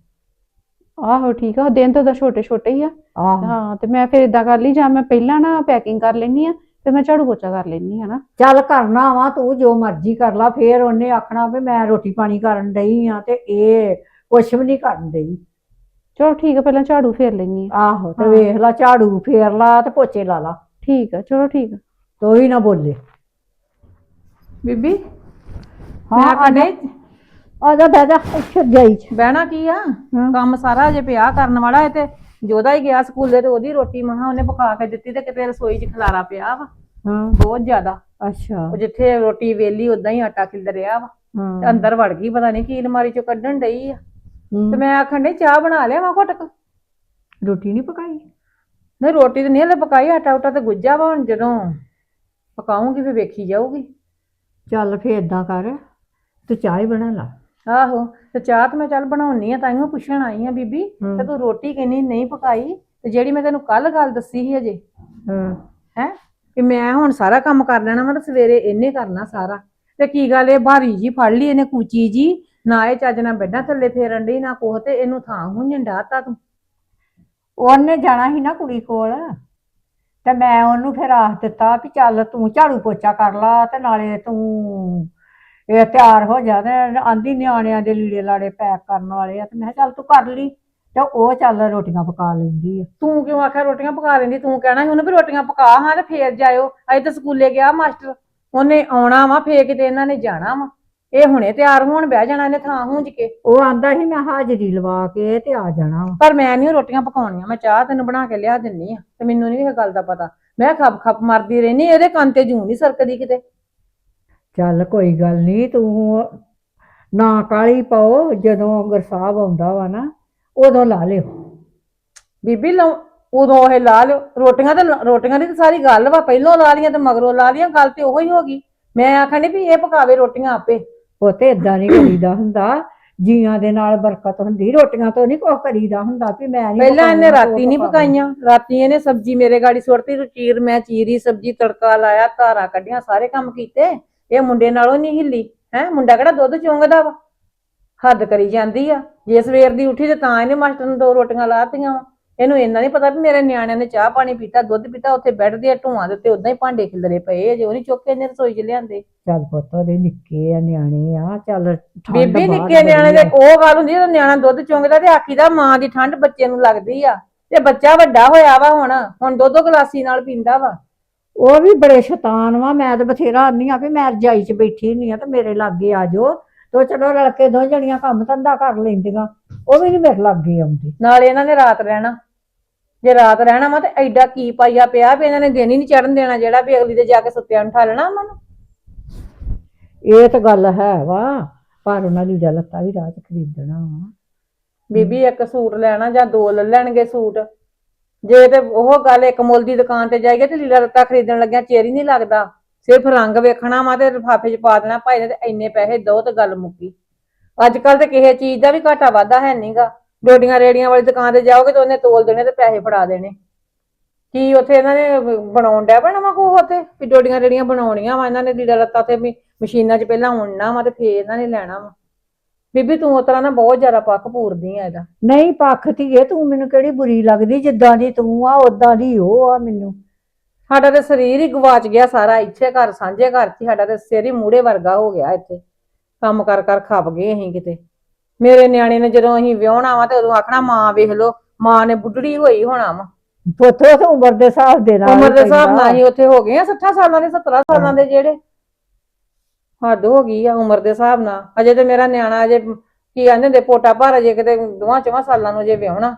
ਆਹੋ ਠੀਕ ਆ ਦਿਨ ਤਾਂ ਉਹਦਾ ਛੋਟੇ ਛੋਟੇ ਹੀ ਆ। ਆਹੋ। ਹਾਂ ਤੇ ਮੈਂ ਫਿਰ ਇਦਾਂ ਕਰ ਲਈ ਜਾਂ ਮੈਂ ਪਹਿਲਾਂ ਨਾ ਪੈਕਿੰਗ ਕਰ ਲੈਣੀ ਆ ਫਿਰ ਮੈਂ ਝਾੜੂ ਪੋਚਾ ਕਰ ਲੈਣੀ ਆ ਨਾ। ਚੱਲ ਕਰਨਾ ਵਾ ਤੂੰ ਜੋ ਮਰਜ਼ੀ ਕਰ ਲਾ ਫੇਰ ਉਹਨੇ ਆਖਣਾ ਵੀ ਮੈਂ ਰੋਟੀ ਪਾਣੀ ਕਰਨ ਡਈ ਆ ਤੇ ਇਹ ਕੁਛ ਵੀ ਨਹੀਂ ਕਰਨ ਡਈ। ਚਲੋ ਠੀਕ ਆ ਪਹਿਲਾਂ ਝਾੜੂ ਫੇਰ ਲੈਣੀ ਆ। ਆਹੋ ਤੇ ਹਾਂ। ਵੇਖ ਲਾ ਝਾੜੂ ਫੇਰ ਲਾ ਤੇ ਪੋਚੇ ਲਾ ਲਾ। ਠੀਕ ਆ ਚਲੋ ਠੀਕ ਆ। ਤੂੰ ਹੀ ਨਾ ਬੋਲੇ। ਬੀਬੀ ਹਾਂ ਮੈਂ ਆ ਜਾ ਕਹਿੰਦੇ ਆ ਜਾ ਬਹਿ ਜਾ ਇੱਥੇ ਜਾਈ ਚ। ਬਹਿਣਾ ਕੀ ਆ? ਹਾਂ। ਕੰਮ ਸਾਰਾ ਅਜੇ ਪਿਆ ਕਰਨ ਵਾਲਾ ਹੈ ਤੇ ਜੋਦਾ ਹੀ ਗਿਆ ਸਕੂਲੇ ਤੇ ਉਹਦੀ ਰੋਟੀ ਮਹਾ ਉਹਨੇ ਪਕਾ ਕੇ ਦਿੱਤੀ ਤੇ ਕਿਤੇ ਰਸੋਈ 'ਚ ਖਲਾਰਾ ਪਿਆ ਵਾ। ਹਾਂ। ਬਹੁਤ ਜ਼ਿਆਦਾ। ਅੱਛਾ। ਉਹ ਜਿੱਥੇ ਰੋਟੀ ਵੇਲੀ ਉਦਾਂ ਹੀ ਆਟਾ ਖਿਲਦ ਰਿਹਾ ਵਾ। ਤੇ ਹਾਂ ਅੰਦਰ ਵੜ ਗਈ ਪਤਾ ਨਹੀਂ ਕੀ ਅਲਮਾਰੀ 'ਚੋਂ ਕੱਢਣ ਡਈ ਆ। ਤੇ ਮੈਂ ਆਖਣ ਡਈ ਚਾਹ ਬਣਾ ਲਿਆ ਵਾ ਘੁੱਟ ਰੋਟੀ ਨਹੀਂ ਪਕਾਈ? ਨਹੀਂ ਰੋਟੀ ਤੇ ਨਹੀਂ ਹਲੇ ਪਕਾਈ ਆਟਾ ਉਟਾ ਤੇ ਗੁੱਜਾ ਵਾ ਹੁਣ ਜਦੋਂ। ਪਕਾਉਂਗੀ ਫਿਰ ਵੇਖੀ ਜਾਊਗੀ। ਚੱਲ ਫੇਰ ਏਦਾਂ ਕਰ ਤੂੰ ਚਾਹ ਹੀ ਬਣਾ ਲਾ। ਆਹੋ ਤੇ ਚਾਹ ਤੇ ਮੈਂ ਚੱਲ ਬਣਾਉਣੀ ਆ ਤਾਈਓ ਪੁੱਛਣ ਆਈ ਆ ਬੀਬੀ ਹੂੰ। ਤੇ ਤੂੰ ਰੋਟੀ ਕਿੰਨੀ ਨਹੀਂ ਪਕਾਈ ਤੇ ਜਿਹੜੀ ਮੈਂ ਤੈਨੂੰ ਕੱਲ ਗੱਲ ਦੱਸੀ ਸੀ ਅਜੇ। ਹਾਂ। ਹੈ? ਕਿ ਮੈਂ ਹੁਣ ਸਾਰਾ ਕੰਮ ਕਰ ਲੈਣਾ ਤੇ ਸਵੇਰੇ ਇਹਨੇ ਕਰਨਾ ਸਾਰਾ। ਤੇ ਕੀ ਗੱਲ ਇਹ ਭਾਰੀ ਜੀ ਫੜ ਲਈ ਇਹਨੇ ਕੂਚੀ ਜੀ ਨਾ ਇਹ ਚੱਜ ਨਾਲ ਬੈੱਡਾਂ ਥੱਲੇ ਫੇਰਨ ਡਈ ਨਾ ਕੋਹ ਤੇ ਇਹਨੂੰ ਥਾਂ ਹੁੰਜਣ ਡਾਤਾ ਤੂੰ। ਉਹਨੇ ਜਾਣਾ ਸੀ ਨਾ ਕੁੜੀ ਕੋਲ ਤੇ ਮੈਂ ਉਹਨੂੰ ਫਿਰ ਆਖ ਦਿੱਤਾ ਵੀ ਚੱਲ ਤੂੰ ਝਾੜੂ ਪੋਚਾ ਕਰ ਲਾ ਤੇ ਨਾਲੇ ਤੂੰ ਇਹ ਤਿਆਰ ਹੋ ਜਾ ਤੇ ਆਂਦੀ ਨਿਆਣਿਆਂ ਦੇ ਲੀੜੇ ਲਾੜੇ ਪੈਕ ਕਰਨ ਵਾਲੇ ਆ ਤੇ ਮੈਂ ਕਿਹਾ ਚੱਲ ਤੂੰ ਕਰ ਲਈ ਤੇ ਉਹ ਚੱਲ ਰੋਟੀਆਂ ਪਕਾ ਲੈਂਦੀ ਆ। ਤੂੰ ਕਿਉਂ ਆਖਿਆ ਰੋਟੀਆਂ ਪਕਾ ਲੈਂਦੀ? ਤੂੰ ਕਹਿਣਾ ਸੀ ਉਹਨੂੰ ਵੀ ਰੋਟੀਆਂ ਪਕਾ ਹਾਂ ਤੇ ਫੇਰ ਜਾਇਓ। ਅਜੇ ਤਾਂ ਸਕੂਲੇ ਗਿਆ ਮਾਸਟਰ। ਉਹਨੇ ਆਉਣਾ ਵਾ ਫੇਰ ਕਿਤੇ ਇਹਨਾਂ ਨੇ ਜਾਣਾ ਵਾ। ਇਹ ਹੁਣੇ ਤਿਆਰ ਹੋਣ ਬਹਿ ਜਾਣਾ ਇਹਨੇ ਥਾਂ ਹੁੰਜ ਕੇ। ਉਹ ਆਂਦਾ ਸੀ ਮੈਂ ਹਾਜ਼ਰੀ ਲਵਾ ਕੇ ਤੇ ਆ ਜਾਣਾ ਵਾ। ਪਰ ਮੈਂ ਨਹੀਂ ਰੋਟੀਆਂ ਪਕਾਉਣੀਆਂ। ਮੈਂ ਚਾਹ ਤੈਨੂੰ ਬਣਾ ਕੇ ਲਿਆ ਦਿੰਨੀ ਆ ਤੇ ਮੈਨੂੰ ਨਹੀਂ ਇਹ ਗੱਲ ਦਾ ਪਤਾ। ਮੈਂ ਖੱਪ ਖੱਪ ਮਰਦੀ ਰਹਿਨੀ ਇਹਦੇ ਕੰਨ ਤੇ ਜੂੰ ਨਹੀਂ ਸਰਕਦੀ ਕਿਤੇ। ਚੱਲ ਕੋਈ ਗੱਲ ਨਹੀਂ ਤੂੰ ਨਾ ਕਾਲੀ ਪਾਓ ਜਦੋਂ ਗੁਰਸਾਹਿਬ ਆਉਂਦਾ ਵਾ ਨਾ ਉਦੋਂ ਲਾ ਲਿਓ। ਬੀਬੀ ਲਓ ਉਦੋਂ ਇਹ ਲਾ ਲਿਓ। ਰੋਟੀਆਂ ਤੇ ਰੋਟੀਆਂ ਦੀ ਤਾਂ ਸਾਰੀ ਗੱਲ ਵਾ ਪਹਿਲੋਂ ਲਾ ਲੀਆਂ ਤੇ ਮਗਰੋਂ ਲਾ ਲੀਆਂ ਗੱਲ ਤੇ ਉਹੀ ਹੋ ਗਈ। ਮੈਂ ਆਖਣੀ ਵੀ ਇਹ ਪਕਾਵੇ ਰੋਟੀਆਂ ਆਪੇ। ਪੁੱਤੇ ਇਦਾਂ ਨਹੀਂ ਕਰੀਦਾ ਹੁੰਦਾ। ਜੀਆਂ ਦੇ ਨਾਲ ਬਰਕਤ ਹੁੰਦੀ ਰੋਟੀਆਂ ਤੋਂ ਨਹੀਂ ਕੁਛ ਕਰੀਦਾ ਹੁੰਦਾ ਵੀ ਮੈਂ ਨਹੀਂ ਪਹਿਲਾਂ ਇਹਨੇ ਰਾਤੀ ਨਹੀਂ ਪਕਾਈਆਂ। ਰਾਤੀ ਇਹਨੇ ਸਬਜ਼ੀ ਮੇਰੇ ਗਾੜੀ ਸੁੱਟਤੀ ਤੂੰ ਚੀਰ ਮੈਂ ਚੀਰੀ ਸਬਜ਼ੀ ਤੜਕਾ ਲਾਇਆ ਧਾਰਾਂ ਕੱਢੀਆਂ ਸਾਰੇ ਕੰਮ ਕੀਤੇ। ਇਹ ਮੁੰਡੇ ਨਾਲੋਂ ਨਹੀਂ ਹਿੱਲੀ ਹੈ? ਮੁੰਡਾ ਕਿਹੜਾ ਦੁੱਧ ਚੁੰਗਦਾ ਵਾ? ਹੱਦ ਕਰੀ ਜਾਂਦੀ ਆ। ਜੇ ਸਵੇਰ ਦੀ ਉੱਠੀ ਤੇ ਤਾਂ ਇਹਨੇ ਮਾਸਟਰ ਨੂੰ ਦੋ ਰੋਟੀਆਂ ਲਾਤੀਆਂ ਵਾ। ਇਹਨੂੰ ਇੰਨਾ ਨਹੀਂ ਪਤਾ ਵੀ ਮੇਰੇ ਨਿਆਣਿਆਂ ਨੇ ਚਾਹ ਪਾਣੀ ਪੀਤਾ ਦੁੱਧ ਪੀਤਾ ਉੱਥੇ ਬੈੱਡ ਦੇ ਢੂਆਂ ਦੇ ਉੱਤੇ ਉਦਾਂ ਹੀ ਭਾਂਡੇ ਖਿਲਰੇ ਪਏ ਆ। ਜੇ ਉਹ ਨਹੀਂ ਚੁੱਕ ਕੇ ਇਹਨੇ ਰਸੋਈ 'ਚ ਲਿਆਂਦੇ। ਚੱਲ ਪੁੱਤ ਉਹਦੇ ਨਿੱਕੇ ਆ ਨਿਆਣੇ ਆ। ਚੱਲ ਠੰਡ ਬੀਬੀ ਬਾਹਰ ਨਿੱਕੇ ਨਿਆਣੇ ਦੇ ਆ। ਉਹ ਗੱਲ ਹੁੰਦੀ ਜਦੋਂ ਨਿਆਣਾ ਦੁੱਧ ਚੁੰਗਦਾ ਤੇ ਆਖੀਦਾ ਮਾਂ ਦੀ ਠੰਡ ਬੱਚੇ ਨੂੰ ਲੱਗਦੀ ਆ। ਤੇ ਬੱਚਾ ਵੱਡਾ ਹੋਇਆ ਵਾ ਹੁਣ ਹੁਣ ਦੋ ਦੋ ਗਲਾਸੀ ਨਾਲ ਪੀਂਦਾ ਵਾ। ਉਹ ਵੀ ਬੜੇ ਸ਼ੈਤਾਨ ਵਾ ਮੈਂ ਤਾਂ ਬਥੇਰਾ ਆਨੀ ਆ ਵੀ ਮੈਂ ਰਜਾਈ 'ਚ ਬੈਠੀ ਨਹੀਂ ਆ ਤੇ ਮੇਰੇ ਲਾਗੇ ਆ ਜਾਓ। ਤੋ ਚਲੋ ਰਲ ਕੇ ਦੋ ਜਣੀਆਂ ਕੰਮ ਧੰਦਾ ਕਰ ਲੈਂਦੀਆਂ ਉਹ ਵੀ ਨਹੀਂ ਮੇਰੇ ਲਾਗੇ ਆਉਂਦੀ। ਨਾਲ ਇਹਨਾਂ ਨੇ ਰਾਤ ਰਹਿਣਾ। ਜੇ ਰਾਤ ਰਹਿਣਾ ਵਾ ਤੇ ਐਡਾ ਕੀ ਪਾਈਆ ਪਿਆ ਵੀ ਇਹਨਾਂ ਨੇ ਦਿਨ ਹੀ ਨਹੀਂ ਚੜਨ ਦੇਣਾ ਜਿਹੜਾ ਵੀ ਅਗਲੀ ਦੇ ਜਾ ਕੇ ਸੁੱਤਿਆਂ ਨੂੰ ਠਾਲਣਾ ਉਹਨਾਂ ਨੂੰ। ਇਹ ਤਾਂ ਗੱਲ ਹੈ ਵਾ ਪਰ ਉਹਨਾਂ ਦੀ ਲੱਤਾ ਵੀ ਰਾਤ ਖਰੀਦਣਾ ਵਾ। ਬੀਬੀ ਇੱਕ ਸੂਟ ਲੈਣਾ ਜਾਂ ਦੋ ਲੈ ਲੈਣਗੇ ਸੂਟ। ਜੇ ਤੇ ਉਹ ਗੱਲ ਇੱਕ ਮੁੱਲ ਦੀ ਦੁਕਾਨ ਤੇ ਜਾਈਏ ਤੇ ਲੀੜਾ ਲੱਤਾ ਖਰੀਦਣ ਲੱਗਿਆ ਚੇਰ ਹੀ ਨਹੀਂ ਲੱਗਦਾ। ਸਿਰਫ ਰੰਗ ਵੇਖਣਾ ਵਾ ਤੇ ਲਿਫਾਫੇ 'ਚ ਪਾ ਦੇਣਾ, ਭਾਈ ਨੇ ਤੇ ਇੰਨੇ ਪੈਸੇ ਦੋ ਤੇ ਗੱਲ ਮੁੱਕੀ। ਅੱਜ ਕੱਲ ਤੇ ਕਿਸੇ ਚੀਜ਼ ਦਾ ਵੀ ਘਾਟਾ ਵਾਧਾ ਹੈ ਨਹੀਂਗਾ ਡੋਡੀਆਂ ਰੇੜੀਆਂ ਵਾਲੀ ਦੁਕਾਨ ਤੇ ਜਾਓਗੇ ਤੇ ਉਹਨੇ ਤੋਲ ਦੇਣੇ ਤੇ ਪੈਸੇ ਫੜਾ ਦੇਣੇ। ਕੀ ਉੱਥੇ ਇਹਨਾਂ ਨੇ ਬਣਾਉਣ ਡਿਆ ਪੈਣਾ ਵਾ ਕੋ ਉੱਥੇ? ਵੀ ਡੋਡੀਆਂ ਰੇੜੀਆਂ ਬਣਾਉਣੀਆਂ ਵਾ, ਇਹਨਾਂ ਨੇ ਲੀੜਾ ਲੱਤਾ ਤੇ ਮਸ਼ੀਨਾਂ 'ਚ ਪਹਿਲਾਂ ਉਣਨਾ ਵਾ ਤੇ ਫੇਰ ਇਹਨਾਂ ਨੇ ਲੈਣਾ ਵਾ। ਬੀਬੀ ਤੂੰ ਉਤਰਾ ਨਾ ਬਹੁਤ ਜ਼ਿਆਦਾ ਪੱਕ ਪੂਰਦੀ ਆ ਇਹਦਾ। ਨਹੀਂ ਪੱਖ ਧੀਏ ਤੂੰ ਮੈਨੂੰ ਕਿਹੜੀ ਬੁਰੀ ਲੱਗਦੀ ਜਿੱਦਾਂ ਦੀ ਤੂੰ ਆ ਉਦਾਂ ਦੀ ਉਹ ਆ ਮੈਨੂੰ। ਸਾਡਾ ਤੇ ਸਰੀਰ ਹੀ ਗਵਾਚ ਗਿਆ ਸਾਰਾ ਇੱਥੇ ਘਰ ਸਾਂਝੇ ਘਰ 'ਚ ਹੀ ਸਾਡਾ ਤੇ ਸਿਰ ਹੀ ਮੂੜੇ ਵਰਗਾ ਹੋ ਗਿਆ ਇੱਥੇ। ਕੰਮ ਕਰ ਕਰ ਖੱਪ ਗਏ ਅਸੀਂ ਕਿਤੇ। ਮੇਰੇ ਨਿਆਣੇ ਨੇ ਜਦੋਂ ਅਸੀਂ ਵਿਆਹਣਾ ਵਾ ਤੇ ਉਦੋਂ ਆਖਣਾ ਮਾਂ ਵੇਖ ਲੋ ਮਾਂ ਨੇ ਬੁੱਢੜੀ ਹੋਈ ਹੋਣਾ ਵਾ। ਪੁੱਤ ਉਹ ਤਾਂ ਉਮਰ ਦੇ ਹਿਸਾਬ ਦੇ ਨਾਲ ਉਮਰ ਦੇ ਹਿਸਾਬ ਨਾਲ। ਹੀ ਉੱਥੇ ਹੋ ਗਏ ਆ 60 ਸਾਲਾਂ ਦੇ 17 ਸਾਲਾਂ ਦੇ ਜਿਹੜੇ। ਹੱਦ ਹੋ ਗਈ ਆ ਉਮਰ ਦੇ ਹਿਸਾਬ ਨਾਲ। ਅਜੇ ਤੇ ਮੇਰਾ ਨਿਆਣਾ ਅਜੇ ਕੀ ਕਹਿੰਦੇ ਹੁੰਦੇ ਪੋਟਾ ਭਰ ਅਜੇ ਕਿਤੇ ਦੋਵਾਂ ਚੋਵਾਂ ਸਾਲਾਂ ਨੂੰ ਜੇ ਵਿਆਹਣਾ।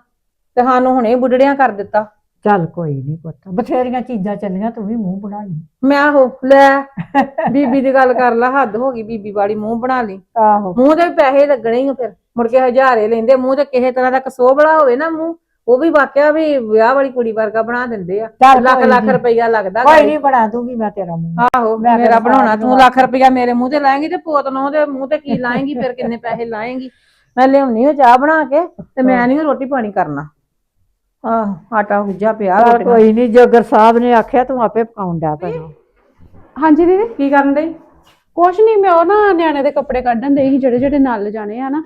ਤੇ ਸਾਨੂੰ ਹੁਣੇ ਬੁੱਢੜਿਆਂ ਕਰ ਦਿੱਤਾ। ਚੱਲ ਕੋਈ ਨਹੀਂ ਪੁੱਤ ਬਥੇਰੀਆਂ ਚੀਜ਼ਾਂ ਚੱਲੀਆਂ ਤੂੰ ਵੀ ਮੂੰਹ ਬਣਾ ਲਈ। ਮੈਂ ਆਹੋ ਲੈ ਬੀਬੀ ਦੀ ਗੱਲ ਕਰ ਲਾ ਹੱਦ ਹੋ ਗਈ ਬੀਬੀ ਵਾਲੀ ਮੂੰਹ ਬਣਾ ਲਈ। ਆਹੋ। ਮੂੰਹ ਦੇ ਵੀ ਪੈਸੇ ਲੱਗਣੇ ਹੀ ਆ ਫਿਰ। ਮੁੜ ਕੇ ਹਜ਼ਾਰੇ ਲੈਂਦੇ ਮੂੰਹ ਤੇ ਕਿਸੇ ਤਰ੍ਹਾਂ ਦਾ ਕਸੋਬੜਾ ਹੋਵੇ ਨਾ ਮੂੰਹ। ਉਹ ਵੀ ਵਾਕਿਆ ਵੀ ਵਿਆਹ ਵਾਲੀ ਕੁੜੀ ਵਰਗਾ ਬਣਾ ਦਿੰਦੇ ਆ। ਚੱਲ ਲੱਖ ਕੋਈ ਲੱਖ ਨੀ। ਰੁਪਈਆ ਲੱਗਦਾ ਕੋਈ ਗਾੜੀ। ਨਹੀਂ ਬਣਾ ਦੂੰਗੀ ਮੈਂ ਤੇਰਾ ਮੂੰਹ। ਆਹੋ ਮੈਂ ਮੇਰਾ ਬਣਾਉਣਾ ਤੂੰ ਲੱਖ ਰੁਪਈਆ ਮੇਰੇ ਮੂੰਹ ਤੇ ਲਾਏਂਗੀ ਤੇ ਪੋਤ ਨੂੰ ਦੇ ਮੂੰਹ ਤੇ ਕੀ ਲਾਏਂਗੀ ਫਿਰ ਕਿੰਨੇ ਪੈਸੇ ਲਾਏਂਗੀ। ਮੈਂ ਲਿਆਉਣੀ ਆ ਚਾਹ ਬਣਾ ਕੇ ਤੇ ਮੈਂ ਨਹੀਂ ਰੋਟੀ ਪਾਣੀ ਕਰਨਾ। ਆਹ ਆਟਾ ਹੁੱਜਾ ਪਿਆ ਚੱਲ ਕੋਈ ਨਹੀਂ ਜੋਗਰ ਸਾਹਿਬ ਨੇ ਆਖਿਆ ਤੂੰ ਆਪੇ ਪਕਾਉਣ ਡਿਆ ਪੈਣਾ ਹਾਂਜੀ ਦੀਦੀ। ਕੀ ਕਰਨ ਦੇ ਕੁਛ ਨਹੀਂ ਮੈਂ ਉਹ ਨਾ ਨਿਆਣੇ ਦੇ ਕੱਪੜੇ ਕੱਢਣ ਦੇ ਸੀ ਜਿਹੜੇ ਜਿਹੜੇ ਨਾਲ ਜਾਣੇ ਆ ਨਾ।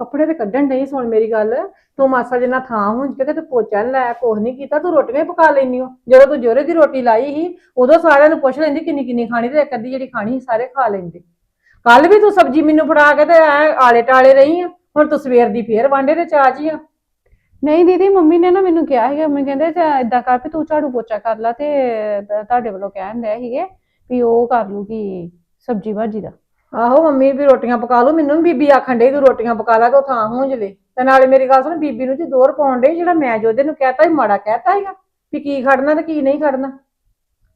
ਕੱਪੜੇ ਤੇ ਕੱਢਣ ਨਹੀਂ ਸੁਣ ਮੇਰੀ ਗੱਲ। ਤੂੰ ਮਾਸਾ ਜਿੰਨਾ ਥਾਂ ਹੁੰਜ ਕੇ ਤੇ ਪੋਚਾ ਨੀ ਲਾਇਆ ਕੁਛ ਨਹੀਂ ਕੀਤਾ ਤੂੰ ਰੋਟੀਆਂ ਹੀ ਪਕਾ ਲੈਨੀ ਹੋ ਜਦੋਂ ਤੂੰ ਜੋਰੇ ਦੀ ਰੋਟੀ ਲਾਈ ਸੀ ਉਦੋਂ ਸਾਰਿਆਂ ਨੂੰ ਪੁੱਛ ਲੈਂਦੀ ਕਿੰਨੀ ਕਿੰਨੀ ਖਾਣੀ ਤੇ ਇੱਕ ਅੱਧੀ ਜਿਹੜੀ ਖਾਣੀ ਸੀ ਸਾਰੇ ਖਾ ਲੈਂਦੇ। ਕੱਲ ਵੀ ਤੂੰ ਸਬਜ਼ੀ ਮੈਨੂੰ ਫੜਾ ਕੇ ਤੇ ਐ ਆਲੇ ਟਾਲੇ ਰਹੀ ਆ ਹੁਣ ਤੂੰ ਸਵੇਰ ਦੀ ਫੇਰ ਵਾਂਡੇ ਤੇ ਚਾਚੀ ਆ। ਨਹੀਂ ਦੀਦੀ ਮੰਮੀ ਨੇ ਨਾ ਮੈਨੂੰ ਕਿਹਾ ਸੀਗਾ ਮੰਮੀ ਕਹਿੰਦੇ ਇਦਾਂ ਕਰ ਵੀ ਤੂੰ ਝਾੜੂ ਪੋਚਾ ਕਰ ਲਾ ਤੇ ਤ- ਤੁਹਾਡੇ ਵੱਲੋਂ ਕਹਿਣ ਡਏ ਸੀਗੇ ਵੀ ਉਹ ਕਰ ਲੂਗੀ ਸਬਜੀ ਭਾਜੀ ਦਾ। ਆਹੋ ਮੰਮੀ ਵੀ ਰੋਟੀਆਂ ਪਕਾ ਲੂ ਮੈਨੂੰ ਵੀ ਬੀਬੀ ਆਖਣ ਡਈ ਤੂੰ ਰੋਟੀਆਂ ਪਕਾ ਲਾ ਤੇ ਉਹ ਥਾਂ ਹੁੰਜ ਲੈ। ਤੇ ਨਾਲੇ ਮੇਰੀ ਗੱਲ ਸੁਣ ਬੀਬੀ ਨੂੰ ਜੀ ਦੋਰ ਪਾਉਣ ਡਈ ਜਿਹੜਾ ਮੈਂ ਜੋਦੇ ਨੂੰ ਕਹਿਤਾ ਸੀ ਮਾੜਾ ਕਹਿਤਾ ਸੀਗਾ ਵੀ ਕੀ ਖੜਨਾ ਤੇ ਕੀ ਨਹੀਂ ਖੜਨਾ।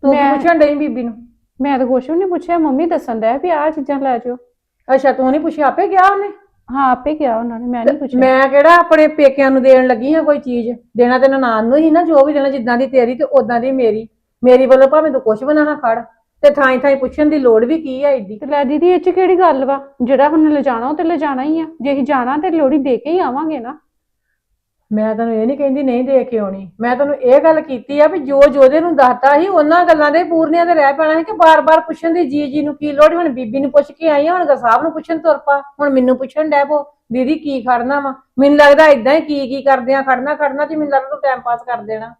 ਤੂੰ ਕੀ ਮੈਂ- ਪੁੱਛਣ ਡਈ ਬੀਬੀ ਨੂੰ? ਮੈਂ ਤਾਂ ਕੁਛ ਵੀ ਨਹੀਂ ਪੁੱਛਿਆ ਮੰਮੀ ਦੱਸਣ ਡਿਆ ਵੀ ਆਹ ਚੀਜ਼ਾਂ ਲੈ ਜਾਓ ਅੱਛਾ ਤੂੰ ਨਹੀਂ ਪੁੱਛਿਆ ਆਪੇ ਗਿਆ ਉਹਨੇ? ਹਾਂ ਆਪੇ ਕਿਹਾ ਉਹਨਾਂ ਨੇ ਮੈਂ ਨਹੀਂ ਪੁੱਛਿਆ। ਮੈਂ ਕਿਹੜਾ ਆਪਣੇ ਪੇਕਿਆਂ ਨੂੰ ਦੇਣ ਲੱਗੀ ਹਾਂ ਕੋਈ ਚੀਜ਼? ਦੇਣਾ ਤੇ ਨਨਾਣ ਨੂੰ ਹੀ ਨਾ ਜੋ ਵੀ ਦੇਣਾ ਜਿੱਦਾਂ ਦੀ ਤੇਰੀ ਤੇ ਉਦਾਂ ਦੀ ਮੇਰੀ। ਮੇਰੀ ਵੱਲੋਂ ਭਾਵੇਂ ਤੂੰ ਕੁਛ ਬਣਾ ਖੜ। ਤੇ ਥਾਈ ਥਾਈ ਪੁੱਛਣ ਦੀ ਲੋੜ ਵੀ ਕੀ ਆ ਏਡੀ? ਤੇ ਲੈ ਦੀਦੀ ਇਹ ਚ ਕਿਹੜੀ ਗੱਲ ਵਾ? ਜਿਹੜਾ ਹੁਣ ਲਿਜਾਣਾ ਉਹ ਤੇ ਲਿਜਾਣਾ ਹੀ ਆ। ਜੇ ਅਸੀਂ ਜਾਣਾ ਤੇ ਲੋੜੀ ਦੇ ਕੇ ਹੀ ਆਵਾਂਗੇ ਨਾ। ਮੈਂ ਤੈਨੂੰ ਇਹ ਨਹੀਂ ਕਹਿੰਦੀ ਨਹੀਂ ਦੇ ਕੇ ਆਉਣੀ। ਮੈਂ ਤੈਨੂੰ ਇਹ ਗੱਲ ਕੀਤੀ ਆ ਵੀ ਜੋ ਜੋਦੇ ਨੂੰ ਦੱਸਤਾ ਸੀ ਉਹਨਾਂ ਗੱਲਾਂ ਦੇ ਪੂਰਨਿਆਂ ਤੇ ਰਹਿ ਪੈਣਾ ਸੀ ਕਿ ਬਾਰ-ਬਾਰ ਪੁੱਛਣ ਦੀ ਜੀ ਜੀ ਨੂੰ ਕੀ ਲੋੜ ਹੁਣ ਬੀਬੀ ਨੂੰ ਪੁੱਛ ਕੇ ਆਈ ਆ ਹੁਣ ਗਸਾਬ ਨੂੰ ਪੁੱਛਣ ਤੁਰ ਪਾ। ਹੁਣ ਮੈਨੂੰ ਪੁੱਛਣ ਡੈ ਪੋ ਦੀਦੀ ਕੀ ਖੜਨਾ ਵਾ? ਮੈਨੂੰ ਲੱਗਦਾ ਇਦਾਂ ਹੀ ਕੀ ਕੀ ਕਰਦੇ ਆ ਖੜਨਾ ਖੜਨਾ ਤੇ ਮੈਨੂੰ ਲੱਗਦਾ ਤੂੰ ਟਾਈਮ ਪਾਸ ਕਰ ਦੇਣਾ।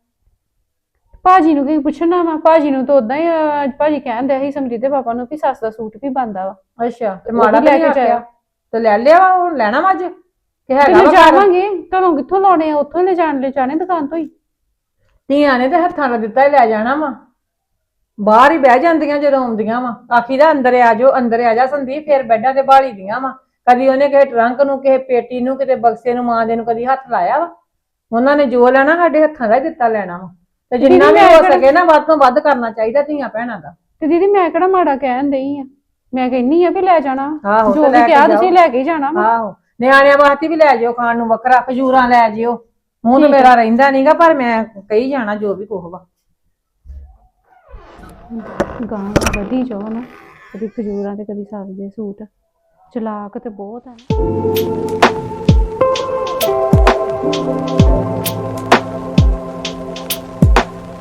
ਭਾਜੀ ਨੂੰ ਕੀ ਪੁੱਛਣਾ ਵਾ? ਭਾਜੀ ਨੂੰ ਤਾਂ ਉਦਾਂ ਹੀ ਅਹ, ਭਾਜੀ ਕਹਿੰਦੇ ਸੀ ਸਮਰੀਤ ਦੇ ਪਾਪਾ ਨੂੰ ਵੀ ਸੱਸ ਦਾ ਸੂਟ ਵੀ ਬੰਦਾ ਵਾ। ਅੱਛਾ ਤੇ ਮਾੜਾ ਲੈ ਲੈ ਕੇ ਜਾਇਆ। ਤੇ ਲੈ ਲਿਆ ਵਾ ਹੁਣ ਲੈਣਾ ਵਾ ਅੱਜ? ਕਿ ਤੇ ਹੈਗਾ ਵਾ ਘਰ? ਲਿਜਾਵਾਂਗੇ ਘਰੋਂ ਕਿੱਥੋਂ ਲਾਉਣੇ ਆ? ਉੱਥੋਂ ਹੀ ਲਿਜਾਣ ਲਿਜਾਣੇ ਦੁਕਾਨ ਤੋਂ ਹੀ। ਧੀਆਂ ਨੇ ਤੇ ਹੱਥਾਂ ਨਾਲ ਦਿੱਤਾ ਹੀ ਲੈ ਜਾਣਾ ਵਾ। ਬਾਹਰ ਹੀ ਬਹਿ ਜਾਂਦੀਆਂ ਜਦੋਂ ਆਉਂਦੀਆਂ ਵਾ। ਆਖੀ ਦਾ ਅੰਦਰ ਆ ਜਾਓ ਅੰਦਰ ਆ ਜਾ ਸੰਦੀਪ ਫੇਰ ਬੈੱਡਾਂ ਤੇ ਬਾਲੀ ਦੀਆਂ ਵਾ। ਕਦੀ ਉਹਨੇ ਕਿਸੇ ਟਰੰਕ ਨੂੰ ਕਿਸੇ ਪੇਟੀ ਨੂੰ ਕਿਤੇ ਬਕਸੇ ਨੂੰ ਮਾਂ ਦੇ ਨੂੰ ਕਦੀ ਹੱਥ ਲਾਇਆ ਵਾ। ਉਹਨਾਂ ਨੇ ਜੋ ਲੈਣਾ ਸਾਡੇ ਹੱਥਾਂ ਦਾ ਹੀ ਦਿੱਤਾ ਲੈਣਾ ਵਾ। ਤੇ ਜਿੰਨਾ ਵੀ ਹੋ ਸਕੇ ਨਾ ਵੱਧ ਤੋਂ ਵੱਧ ਕਰਨਾ ਚਾਹੀਦਾ ਧੀਆਂ ਭੈਣਾਂ ਦਾ। ਤੇ ਦੀਦੀ ਮੈਂ ਕਿਹੜਾ ਮਾੜਾ ਕਹਿਣ ਦਈ ਆ? ਮੈਂ ਕਹਿੰਨੀ ਆ ਵੀ ਲੈ ਜਾਣਾ। ਆਹੋ, ਜੋ ਤੇ ਵੀ ਲੈ ਕੇ ਕਿਹਾ ਜਾਓ। ਤੁਸੀਂ ਲੈ ਕੇ ਹੀ ਜਾਣਾ ਵਾ। ਆਹੋ ਨਿਆਣਿਆਂ ਵਾਸਤੇ ਵੀ ਲੈ ਜਿਓ ਖਾਣ ਨੂੰ ਵੱਖਰਾ ਖਜੂਰਾਂ ਲੈ ਜਿਓ। ਠੀਕ ਆ। ਮੇਰਾ ਰਹਿੰਦਾ ਨਹੀਂਗਾ ਪਰ ਮੈਂ ਕਹੀ ਜਾਣਾ ਜੋ ਵੀ ਕੁਛ ਵਾ। ਗਾਂ ਵਧੀ ਜਾਓ ਨਾ ਕਦੀ ਖਜੂਰਾਂ ਤੇ ਕਦੀ ਸਬਜ਼ੀ ਦੇ ਸੂਟ। ਚਲਾਕ ਤੇ ਬਹੁਤ ਆ